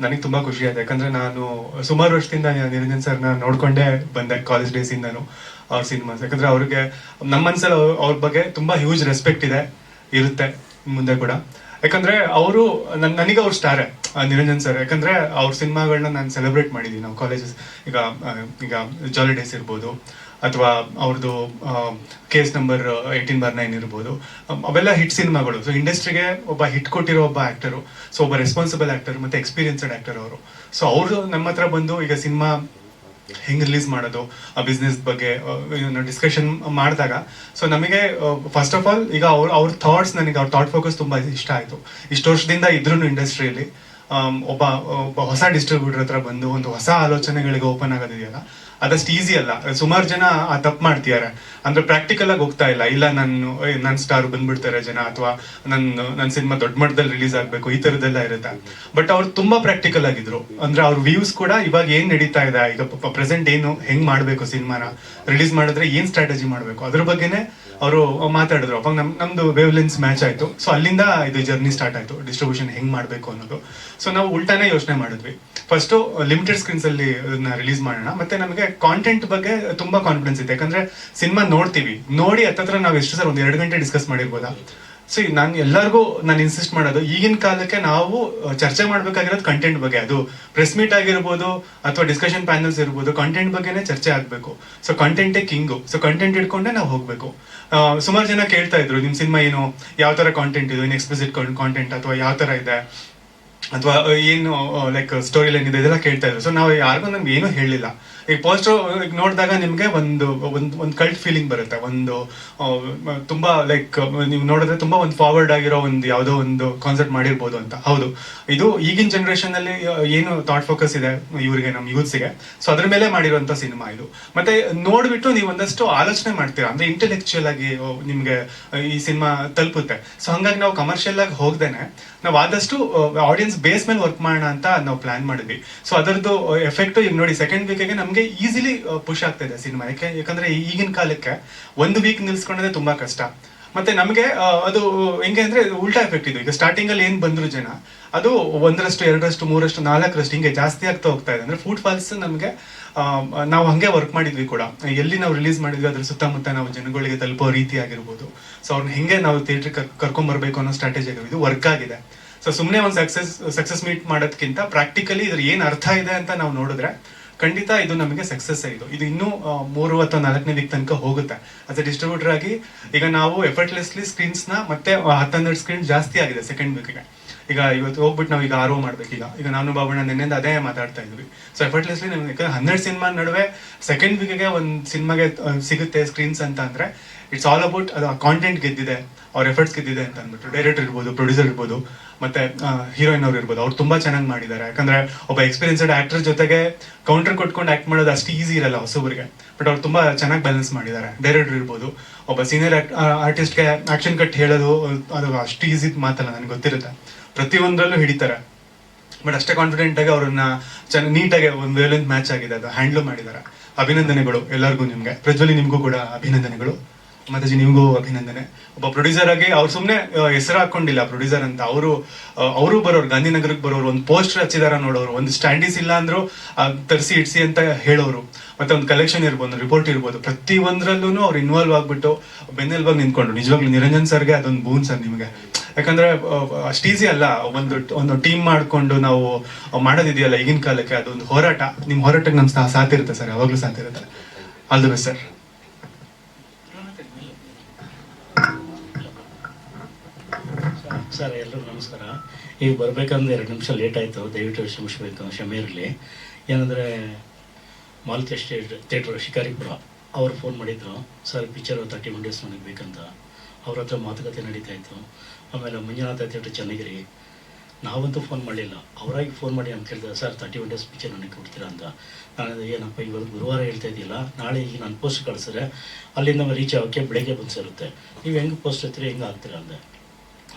ನನಗೆ ತುಂಬಾ ಖುಷಿ ಆಯ್ತು. ಯಾಕಂದ್ರೆ ನಾನು ಸುಮಾರು ವರ್ಷದಿಂದ ನಿರಂಜನ್ ಸರ್ನ ನೋಡ್ಕೊಂಡೇ ಬಂದೆ ಕಾಲೇಜ್ ಡೇಸ್ ಇಂದನು ಅವ್ರ ಸಿನಿಮಾಸ್. ಯಾಕಂದ್ರೆ ಅವ್ರಿಗೆ ನಮ್ಮ ಮನ್ಸಲ್ಲಿ ಅವ್ರ ಅವ್ರ ಬಗ್ಗೆ ತುಂಬಾ ಹ್ಯೂಜ್ ರೆಸ್ಪೆಕ್ಟ್ ಇದೆ ಇರುತ್ತೆ. ಮುಂದೆ ಕೂಡ. ಯಾಕಂದ್ರೆ ಅವರು ನನಗೆ ಅವ್ರು ಸ್ಟಾರೆ ನಿರಂಜನ್ ಸರ್. ಯಾಕಂದ್ರೆ ಅವ್ರ ಸಿನಿಮಾಗಳನ್ನ ನಾನು ಸೆಲೆಬ್ರೇಟ್ ಮಾಡಿದ್ದೀನಿ ನಾವು ಕಾಲೇಜಸ್, ಈಗ ಈಗ ಜಾಲಿ ಡೇಸ್ ಇರ್ಬೋದು, ಅಥವಾ ಅವ್ರದ್ದು case number eighteen bar nine ಇರ್ಬೋದು. ಅವೆಲ್ಲ ಹಿಟ್ ಸಿನಿಮಾಗಳು. ಸೊ ಇಂಡಸ್ಟ್ರಿಗೆ ಒಬ್ಬ ಹಿಟ್ ಕೊಟ್ಟಿರೋ ಒಬ್ಬ ಆ್ಯಕ್ಟರು ಸೊ, ಒಬ್ಬ ರೆಸ್ಪಾನ್ಸಿಬಲ್ ಆಕ್ಟರ್, ಮತ್ತೆ ಎಕ್ಸ್ಪೀರಿಯನ್ಸ್ಡ್ ಆಕ್ಟರ್ ಅವರು. ಸೊ, ಅವರು ನಮ್ಮ ಹತ್ರ ಬಂದು ಈಗ ಸಿನಿಮಾ ಹೆಂಗ್ ರಿಲೀಸ್ ಮಾಡೋದು, ಆ ಬಿಸ್ನೆಸ್ ಬಗ್ಗೆ ಡಿಸ್ಕಷನ್ ಮಾಡಿದಾಗ ಸೊ ನಮಗೆ ಫಸ್ಟ್ ಆಫ್ ಆಲ್ ಈಗ ಅವ್ರ ಅವ್ರ ಥಾಟ್ಸ್ ನನಗೆ, ಅವ್ರ ಥಾಟ್ ಫೋಕಸ್ ತುಂಬಾ ಇಷ್ಟ ಆಯ್ತು. ಇಷ್ಟು ವರ್ಷದಿಂದ ಇದ್ರೂ ಇಂಡಸ್ಟ್ರಿಯಲ್ಲಿ ಒಬ್ಬ ಒಬ್ಬ ಹೊಸ ಡಿಸ್ಟ್ರಿಬ್ಯೂಟರ್ ಹತ್ರ ಬಂದು, ಒಂದು ಹೊಸ ಆಲೋಚನೆಗಳಿಗೆ ಓಪನ್ ಆಗೋದಿದೆಯಲ್ಲ ಅದಷ್ಟು ಈಸಿ ಅಲ್ಲ. ಸುಮಾರು ಜನ ಆ ತಪ್ಪು ಮಾಡ್ತಿದ್ದಾರೆ ಅಂದ್ರೆ ಪ್ರಾಕ್ಟಿಕಲ್ ಆಗಿ ಹೋಗ್ತಾ ಇಲ್ಲ. ಇಲ್ಲ, ನಾನು ನನ್ನ ಸ್ಟಾರ್ ಬಂದ್ಬಿಡ್ತಾರೆ ಜನ, ಅಥವಾ ನನ್ನ ನನ್ನ ಸಿನಿಮಾ ದೊಡ್ಡ ಮಟ್ಟದಲ್ಲಿ ರಿಲೀಸ್ ಆಗ್ಬೇಕು, ಈ ತರದೆಲ್ಲ ಇರುತ್ತೆ. ಬಟ್ ಅವ್ರು ತುಂಬಾ ಪ್ರಾಕ್ಟಿಕಲ್ ಆಗಿದ್ರು. ಅಂದ್ರೆ ಅವ್ರ ವ್ಯೂಸ್ ಕೂಡ ಇವಾಗ ಏನ್ ನಡೀತಾ ಇದೆ, ಈಗ ಪ್ರೆಸೆಂಟ್ ಏನು ಹೆಂಗ್ ಮಾಡ್ಬೇಕು ಸಿನಿಮಾನ? ರಿಲೀಸ್ ಮಾಡಿದ್ರೆ ಏನ್ ಸ್ಟ್ರಾಟಜಿ ಮಾಡ್ಬೇಕು? ಅದ್ರ ಬಗ್ಗೆನೇ ಅವರು ಮಾತಾಡಿದ್ರು. ಅವಾಗ ನಮ್, ನಮ್ದು ವೇವ್ಲೆನ್ಸ್ ಮ್ಯಾಚ್ ಆಯ್ತು. ಸೊ ಅಲ್ಲಿಂದ ಇದು ಜರ್ನಿ ಸ್ಟಾರ್ಟ್ ಆಯ್ತು. ಡಿಸ್ಟ್ರಿಬ್ಯೂಷನ್ ಹೆಂಗ್ ಮಾಡ್ಬೇಕು ಅನ್ನೋದು. ಸೊ ನಾವು ಉಲ್ಟಾನೇ ಯೋಚನೆ ಮಾಡಿದ್ವಿ. ಫಸ್ಟ್ ಲಿಮಿಟೆಡ್ ಸ್ಕ್ರೀನ್ಸ್ ಅಲ್ಲಿ ರಿಲೀಸ್ ಮಾಡೋಣ. ಮತ್ತೆ ನಮಗೆ ಕಾಂಟೆಂಟ್ ಬಗ್ಗೆ ತುಂಬಾ ಕಾನ್ಫಿಡೆನ್ಸ್ ಇದೆ ಯಾಕಂದ್ರೆ ಸಿನಿಮಾ ನೋಡ್ತೀವಿ. ನೋಡಿ ಹತ್ತತ್ರ ನಾವು ಎಷ್ಟು ಸರ್ ಒಂದು ಎರಡು ಗಂಟೆ ಡಿಸ್ಕಸ್ ಮಾಡಿರ್ಬೋದಾ? ಸೊ ನಾನು ಎಲ್ಲರಿಗೂ ನಾನು ಇನ್ಸಿಸ್ಟ್ ಮಾಡೋದು, ಈಗಿನ ಕಾಲಕ್ಕೆ ನಾವು ಚರ್ಚೆ ಮಾಡ್ಬೇಕಾಗಿರೋದು ಕಂಟೆಂಟ್ ಬಗ್ಗೆ. ಅದು ಪ್ರೆಸ್ ಮೀಟ್ ಆಗಿರ್ಬೋದು ಅಥವಾ ಡಿಸ್ಕಷನ್ ಪ್ಯಾನಲ್ಸ್ ಇರ್ಬೋದು ಕಂಟೆಂಟ್ ಬಗ್ಗೆನೇ ಚರ್ಚೆ ಆಗ್ಬೇಕು. ಸೊ ಕಂಟೆಂಟೇ ಕಿಂಗು ಸೊ ಕಂಟೆಂಟ್ ಇಟ್ಕೊಂಡೆ ನಾವು ಹೋಗ್ಬೇಕು. ಸುಮಾರು ಜನ ಕೇಳ್ತಾ ಇದ್ರು ನಿಮ್ಮ ಸಿನಿಮಾ ಏನು, ಯಾವ ತರ ಕಾಂಟೆಂಟ್ ಇದು ಎಕ್ಸ್ಪ್ಲಿಸಿಟ್ ಕಾಂಟೆಂಟ್ ಅಥವಾ ಯಾವ ತರ ಇದೆ? ಅಥವಾ ಏನು ಲೈಕ್ ಸ್ಟೋರಿ ಲೈನ್ ಇದೆ ಇದೆಲ್ಲ ಕೇಳ್ತಾ ಇದ್ರು. ಸೊ ನಾವು ಯಾರಿಗೂ ನಮ್ಗೆ ಏನು ಹೇಳಿಲ್ಲ. ಈಗ ಪೋಸ್ಟರ್ ನೋಡಿದಾಗ ನಿಮಗೆ ಒಂದು ಒಂದು ಒಂದು ಕಲ್ಟ್ ಫೀಲಿಂಗ್ ಬರುತ್ತೆ. ಒಂದು ತುಂಬ ಲೈಕ್ ನೀವು ನೋಡಿದ್ರೆ ತುಂಬಾ ಒಂದು ಫಾರ್ವರ್ಡ್ ಆಗಿರೋ ಒಂದು ಯಾವುದೋ ಒಂದು ಕಾನ್ಸೆಪ್ಟ್ ಮಾಡಿರ್ಬೋದು ಅಂತ. ಹೌದು. ಇದು ಈಗಿನ ಜನರೇಷನ್ ಅಲ್ಲಿ ಏನು ಥಾಟ್ ಫೋಕಸ್ ಇದೆ ಇವರಿಗೆ, ನಮ್ಮ ಯೂತ್ಸಿಗೆ ಸೊ ಅದ್ರ ಮೇಲೆ ಮಾಡಿರುವಂತ ಸಿನಿಮಾ ಇದು. ಮತ್ತೆ ನೋಡಿಬಿಟ್ಟು ನೀವು ಒಂದಷ್ಟು ಆಲೋಚನೆ ಮಾಡ್ತೀರಾ? ಅಂದ್ರೆ ಇಂಟೆಲೆಕ್ಚುಯಲ್ ಆಗಿ ನಿಮ್ಗೆ ಈ ಸಿನಿಮಾ ತಲುಪುತ್ತೆ. ಸೊ ಹಂಗಾಗಿ ನಾವು ಕಮರ್ಷಿಯಲ್ ಆಗಿ ಹೋಗ್ದೇನೆ ನಾವು ಆದಷ್ಟು ಆಡಿಯನ್ಸ್ ಬೇಸ್ ಮೇಲೆ ವರ್ಕ್ ಮಾಡೋಣ ಅಂತ ನಾವು ಪ್ಲಾನ್ ಮಾಡಿದ್ವಿ. ಸೊ ಅದರದ್ದು ಎಫೆಕ್ಟ್ ಈಗ ನೋಡಿ ಸೆಕೆಂಡ್ ವೀಕ್ಗೆ ನಮಗೆ ಈಸಿಲಿ ಪುಷ್ ಆಗ್ತಾ ಇದೆ ಸಿನಿಮಾ ಯಾಕೆ, ಯಾಕಂದ್ರೆ ಈಗಿನ ಕಾಲಕ್ಕೆ ಒಂದು ವೀಕ್ ನಿಲ್ಸ್ಕೊಂಡ್ರೆ ತುಂಬಾ ಕಷ್ಟ. ಮತ್ತೆ ನಮಗೆ ಅದು ಹೆಂಗೆ ಅಂದ್ರೆ ಉಲ್ಟಾ ಎಫೆಕ್ಟ್ ಇದು. ಈಗ ಸ್ಟಾರ್ಟಿಂಗ್ ಅಲ್ಲಿ ಏನ್ ಬಂದ್ರು ಜನ ಅದು ಒಂದರಷ್ಟು, ಎರಡರಷ್ಟು ಮೂರಷ್ಟು ನಾಲ್ಕರಷ್ಟು ಹಿಂಗೆ ಜಾಸ್ತಿ ಆಗ್ತಾ ಹೋಗ್ತಾ ಇದೆ. ಅಂದ್ರೆ ಫುಡ್ ಫಾಲ್ಸ್ ನಮಗೆ ನಾವು ಹಂಗೆ ವರ್ಕ್ ಮಾಡಿದ್ವಿ ಕೂಡ. ಎಲ್ಲಿ ನಾವು ರಿಲೀಸ್ ಮಾಡಿದ್ವಿ, ಅದ್ರ ಸುತ್ತಮುತ್ತ ನಾವು ಜನಗಳಿಗೆ ತಲುಪೋ ರೀತಿ ಆಗಿರ್ಬೋದು. ಸೊ ಅವ್ರನ್ನ ಹೆಂಗೆ ನಾವು ಥಿಯೇಟರ್ ಕರ್ಕೊಂಡ್ ಬರಬೇಕು ಅನ್ನೋ ಸ್ಟ್ರಾಟಜಿ ಇದು ವರ್ಕ್ ಆಗಿದೆ. ಸೊ ಸುಮ್ಮನೆ ಒಂದು ಸಕ್ಸಸ್ ಸಕ್ಸಸ್ ಮೀಟ್ ಮಾಡೋದಕ್ಕಿಂತ ಪ್ರಾಕ್ಟಿಕಲಿ ಇದ್ರ ಏನು ಅರ್ಥ ಇದೆ ಅಂತ ನಾವು ನೋಡಿದ್ರೆ, ಖಂಡಿತ ಇದು ನಮಗೆ ಸಕ್ಸಸ್ ಇದು. ಇದು ಇನ್ನೂ ಮೂರು ಅಥವಾ ನಾಲ್ಕನೇ ವೀಕ್ ತನಕ ಹೋಗುತ್ತೆ. ಅಸ್ ಎ ಡಿಸ್ಟ್ರಿಬ್ಯೂಟರ್ ಆಗಿ ಈಗ ನಾವು ಎಫರ್ಟ್ಲೆಸ್ಲಿ ಸ್ಕ್ರೀನ್ಸ್ನ ಮತ್ತೆ ಹತ್ತನ್ನೆರಡು ಸ್ಕ್ರೀನ್ ಜಾಸ್ತಿ ಆಗಿದೆ ಸೆಕೆಂಡ್ ವೀಕ್ಗೆ ಈಗ ಇವತ್ತು ಹೋಗ್ಬಿಟ್ಟು ನಾವು ಈಗ ಆರೋ ಮಾಡ್ಬೇಕು. ಈಗ ಈಗ ನಾನು ಬಾಬಣ್ಣ ನಿನ್ನೆಂದ ಅದೇ ಮಾತಾಡ್ತಾ ಇದ್ವಿ. ಸೊ ಎಫರ್ಟ್ಲೆಸ್ಲಿ ನಮ್ಗೆ ಯಾಕಂದ್ರೆ ಹನ್ನೆರಡು ಸಿನಿಮಾ ನಡುವೆ ಸೆಕೆಂಡ್ ವೀಕ್ಗೆ ಒಂದು ಸಿನಿಮಾಗೆ ಸಿಗುತ್ತೆ ಸ್ಕ್ರೀನ್ಸ್ ಅಂತ ಅಂದ್ರೆ ಇಟ್ಸ್ ಆಲ್ ಅಬೌಟ್ ಅದು ಕಾಂಟೆಂಟ್ ಗೆದ್ದಿದೆ, ಅವ್ರ ಎಫರ್ಟ್ಸ್ ಗೆದ್ದಿದೆ ಅಂತ ಅಂದ್ಬಿಟ್ಟು. ಡೈರೆಕ್ಟರ್ ಇರ್ಬೋದು ಪ್ರೊಡ್ಯೂಸರ್ ಇರ್ಬೋದು, ಮತ್ತೆ ಹೀರೋಯಿನ್ ಅವ್ರು ಇರ್ಬೋದು. ಅವ್ರು ತುಂಬಾ ಚೆನ್ನಾಗಿ ಮಾಡಿದ್ದಾರೆ. ಯಾಕಂದ್ರೆ ಒಬ್ಬ ಎಕ್ಸ್ಪೀರಿಯನ್ಸ್ಡ್ ಆಕ್ಟರ್ ಜೊತೆಗೆ ಕೌಂಟರ್ ಕೊಟ್ಕೊಂಡು ಆಕ್ಟ್ ಮಾಡೋದು ಅಷ್ಟು ಈಸಿ ಇರಲ್ಲ ಹೊಸಬರಿಗೆ. ಬಟ್ ಅವ್ರು ತುಂಬಾ ಚೆನ್ನಾಗಿ ಬ್ಯಾಲೆನ್ಸ್ ಮಾಡಿದ್ದಾರೆ. ಡೈರೆಕ್ಟರ್ ಇರ್ಬೋದು, ಒಬ್ಬ ಸೀನಿಯರ್ ಆರ್ಟಿಸ್ಟ್ಗೆ ಆಕ್ಷನ್ ಕಟ್ ಹೇಳೋದು, ಅದು ಅಷ್ಟು ಈಸಿ ಮಾತಲ್ಲ, ನನಗೆ ಗೊತ್ತಿರುತ್ತೆ. ಪ್ರತಿಯೊಂದರಲ್ಲೂ ಹಿಡಿತಾರೆ. ಬಟ್ ಅಷ್ಟೇ ಕಾನ್ಫಿಡೆಂಟ್ ಆಗಿ ಅವ್ರನ್ನ ಚೆನ್ನಾಗಿ ನೀಟಾಗಿ ಒಂದು ವೇಲೆಂತ್ ಮ್ಯಾಚ್ ಆಗಿದೆ. ಅದು ಹ್ಯಾಂಡ್ಲ್ ಮಾಡಿದ್ದಾರೆ ಅಭಿನಂದನೆಗಳು ಎಲ್ಲರಿಗೂ ನಿಮಗೆ. ಪ್ರಜ್ವಲಿ ನಿಮಗೂ ಕೂಡ ಅಭಿನಂದನೆಗಳು. ಮಾತಾಜಿ ನಿಮಗೂ ಅಭಿನಂದನೆ. ಒಬ್ಬ ಪ್ರೊಡ್ಯೂಸರ್ ಆಗಿ ಅವ್ರು ಸುಮ್ಮನೆ ಹೆಸರು ಹಾಕೊಂಡಿಲ್ಲ ಪ್ರೊಡ್ಯೂಸರ್ ಅಂತ. ಅವರು ಅವರು ಬರೋರು, ಗಾಂಧಿನಗರಕ್ಕೆ ಬರೋರು, ಒಂದು ಪೋಸ್ಟರ್ ಹಚ್ಚಿದಾರ ನೋಡೋರು, ಒಂದು ಸ್ಟ್ಯಾಂಡೀಸ್ ಇಲ್ಲ ಅಂದ್ರೂ ತರಿಸಿ ಇಡ್ಸಿ ಅಂತ ಹೇಳೋರು. ಮತ್ತೆ ಒಂದು ಕಲೆಕ್ಷನ್ ಇರ್ಬೋದು ರಿಪೋರ್ಟ್ ಇರ್ಬೋದು. ಪ್ರತಿ ಒಂದ್ರಲ್ಲೂ ಅವ್ರು ಇನ್ವಾಲ್ವ್ ಆಗ್ಬಿಟ್ಟು ಬೆನ್ನೆಲ್ಬಾಗ್ ನಿಂತ್ಕೊಂಡ್ರು. ನಿಜವಾಗ್ಲೂ ನಿರಂಜನ್ ಸರ್ಗೆ ಅದೊಂದು ಬೂನ್ ಸರ್ ನಿಮಗೆ. ಯಾಕಂದ್ರೆ ಅಷ್ಟು ಈಸಿ ಅಲ್ಲ. ಒಂದು ಒಂದು ಟೀಮ್ ಮಾಡ್ಕೊಂಡು ನಾವು ಮಾಡೋದಿದೆಯಲ್ಲ ಈಗಿನ ಕಾಲಕ್ಕೆ ಅದೊಂದು ಹೋರಾಟ. ನಿಮ್ಮ ಹೋರಾಟಕ್ಕೆ ನಮ್ಮ ಸಾಥ್ ಇರುತ್ತೆ ಸರ್, ಯಾವಾಗ್ಲೂ ಸಾಥ್ ಇರುತ್ತೆ. ಆಲ್ ಬೆಸ್ಟ್ ಸರ್
ಸರ್ ಎಲ್ಲರೂ ನಮಸ್ಕಾರ. ಈಗ ಬರ್ಬೇಕಂದ್ರೆ ಎರಡು ನಿಮಿಷ ಲೇಟ್ ಆಯಿತು. ದಯವಿಟ್ಟು ಕ್ಷಮಿಸಬೇಕು ಕ್ಷಮೆ ಇರಲಿ. ಏನಂದರೆ ಮಾಲತಿ ಸ್ಟೇಟ್ ಥಿಯೇಟ್ರ್ ಶಿಕಾರಿಪುರ ಅವ್ರು ಫೋನ್ ಮಾಡಿದ್ರು. Sir picture thirty one days ನನಗೆ ಬೇಕಂತ. ಅವ್ರ ಹತ್ರ ಮಾತುಕತೆ ನಡೀತಾ ಇತ್ತು. ಆಮೇಲೆ ಮಂಜುನಾಥ ಥಿಯೇಟ್ರ್ ಚನ್ನಗಿರಿ. ನಾವಂತೂ ಫೋನ್ ಮಾಡಲಿಲ್ಲ. ಅವರಾಗಿ ಫೋನ್ ಮಾಡಿ ಅಂತ ಕೇಳ್ತಾರೆ sir thirty one days picture ನನಗೆ ಕೊಡ್ತೀರಾ ಅಂತ. ನಾನು ಏನಪ್ಪ ಇವತ್ತು ಗುರುವಾರ ಹೇಳ್ತಾ ಇದೆಯಲ್ಲ ನಾಳೆ ಈಗ ನಾನು ಪೋಸ್ಟ್ ಕಳಿಸಿದ್ರೆ ಅಲ್ಲಿಂದ ರೀಚ್ ಆಗೋಕ್ಕೆ ಬೆಳಗ್ಗೆ ಬಂದು ಸೇರುತ್ತೆ. ನೀವು ಹೆಂಗೆ ಪೋಸ್ಟ್ ಹತ್ತಿರ ಹೆಂಗೆ ಆಗ್ತೀರಾ ಅಂದೆ.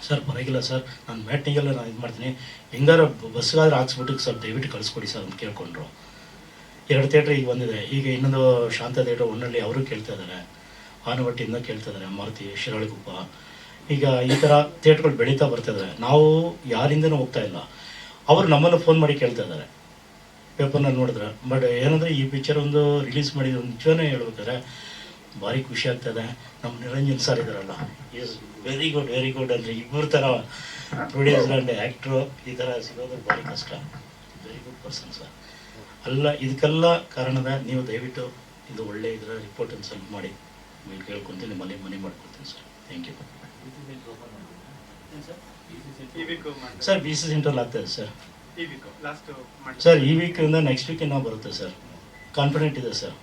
ಸರ್, ಪರವಾಗಿಲ್ಲ ಸರ್, ನಾನು ಮ್ಯಾಟ್ನಿಗೆಲ್ಲ ನಾನು ಇದು ಮಾಡ್ತೀನಿ. ಹೆಂಗಾರ ಬಸ್ಗಾದ್ರೆ ಹಾಕ್ಸ್ಬಿಟ್ಟು ಸರ್ ದಯವಿಟ್ಟು ಕಳಿಸ್ಕೊಡಿ ಸರ್, ಅಂತ ಕೇಳ್ಕೊಂಡ್ರು. ಎರಡು ಥಿಯೇಟ್ರ್ ಈಗ ಬಂದಿದೆ. ಈಗ ಇನ್ನೊಂದು ಶಾಂತ ಥಿಯೇಟ್ರ್ ಒನ್ನಳ್ಳಿ ಅವರು ಕೇಳ್ತಾ ಇದ್ದಾರೆ ಆನವಟ್ಟಿಯಿಂದ ಕೇಳ್ತಾ ಇದ್ದಾರೆ ಮಾರುತಿ ಶಿರಾಳಗುಪ್ಪ ಈಗ ಈ ಥರ ಥಿಯೇಟ್ರ್ಗಳು ಬೆಳೀತಾ ಬರ್ತಿದ್ದಾರೆ ನಾವು ಯಾರಿಂದನೂ ಹೋಗ್ತಾ ಇಲ್ಲ. ಅವರು ನಮ್ಮನ್ನು ಫೋನ್ ಮಾಡಿ ಕೇಳ್ತಾ ಇದ್ದಾರೆ. ಪೇಪರ್ನಲ್ಲಿ ನೋಡಿದ್ರೆ. ಬಟ್ ಏನಂದರೆ ಈ ಪಿಕ್ಚರ್ ಒಂದು ರಿಲೀಸ್ ಮಾಡಿದ ನಿಜವೇ ಹೇಳ್ಬೇಕಾದ್ರೆ ಭಾರಿ ಖುಷಿ ಆಗ್ತದೆ ನಮ್ಮ ನಿರಂಜನ್ ಸರ್ ಇದ್ದಾರಲ್ಲ. Is very good very good ಅಂದರೆ ಇಬ್ಬರು ಥರ ಪ್ರೊಡ್ಯೂಸರ್ ಆ್ಯಂಡ್ ಆ್ಯಕ್ಟ್ರು ಈ ಥರ ಸಿಗೋದು ಭಾರಿ ಕಷ್ಟ. ವೆರಿ ಗುಡ್ ಪರ್ಸನ್ ಸರ್ ಅಲ್ಲ, ಇದಕ್ಕೆಲ್ಲ ಕಾರಣದ ನೀವು ದಯವಿಟ್ಟು ಇದು ಒಳ್ಳೆ ಇದರ ರಿಪೋರ್ಟನ್ನು ಒಂದು ಮಾಡಿ. ನೀವು ಕೇಳ್ಕೊಂತೀನಿ ನಿಮ್ಮಲ್ಲಿ ಮನೆ ಮಾಡ್ಕೊಡ್ತೀನಿ sir thank you sir B C central ಆಗ್ತದೆ ಸರ್ ಸರ್ ಈ ವೀಕಿಂದ ನೆಕ್ಸ್ಟ್ ವೀಕ್ ನಾವು ಬರುತ್ತೆ ಸರ್ ಕಾನ್ಫಿಡೆಂಟ್ ಇದೆ ಸರ್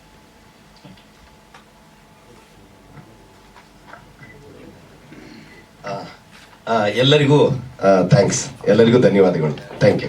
ಆ, ಆ, ಎಲ್ಲರಿಗೂ ಥ್ಯಾಂಕ್ಸ್ ಎಲ್ಲರಿಗೂ ಧನ್ಯವಾದಗಳು. Thank you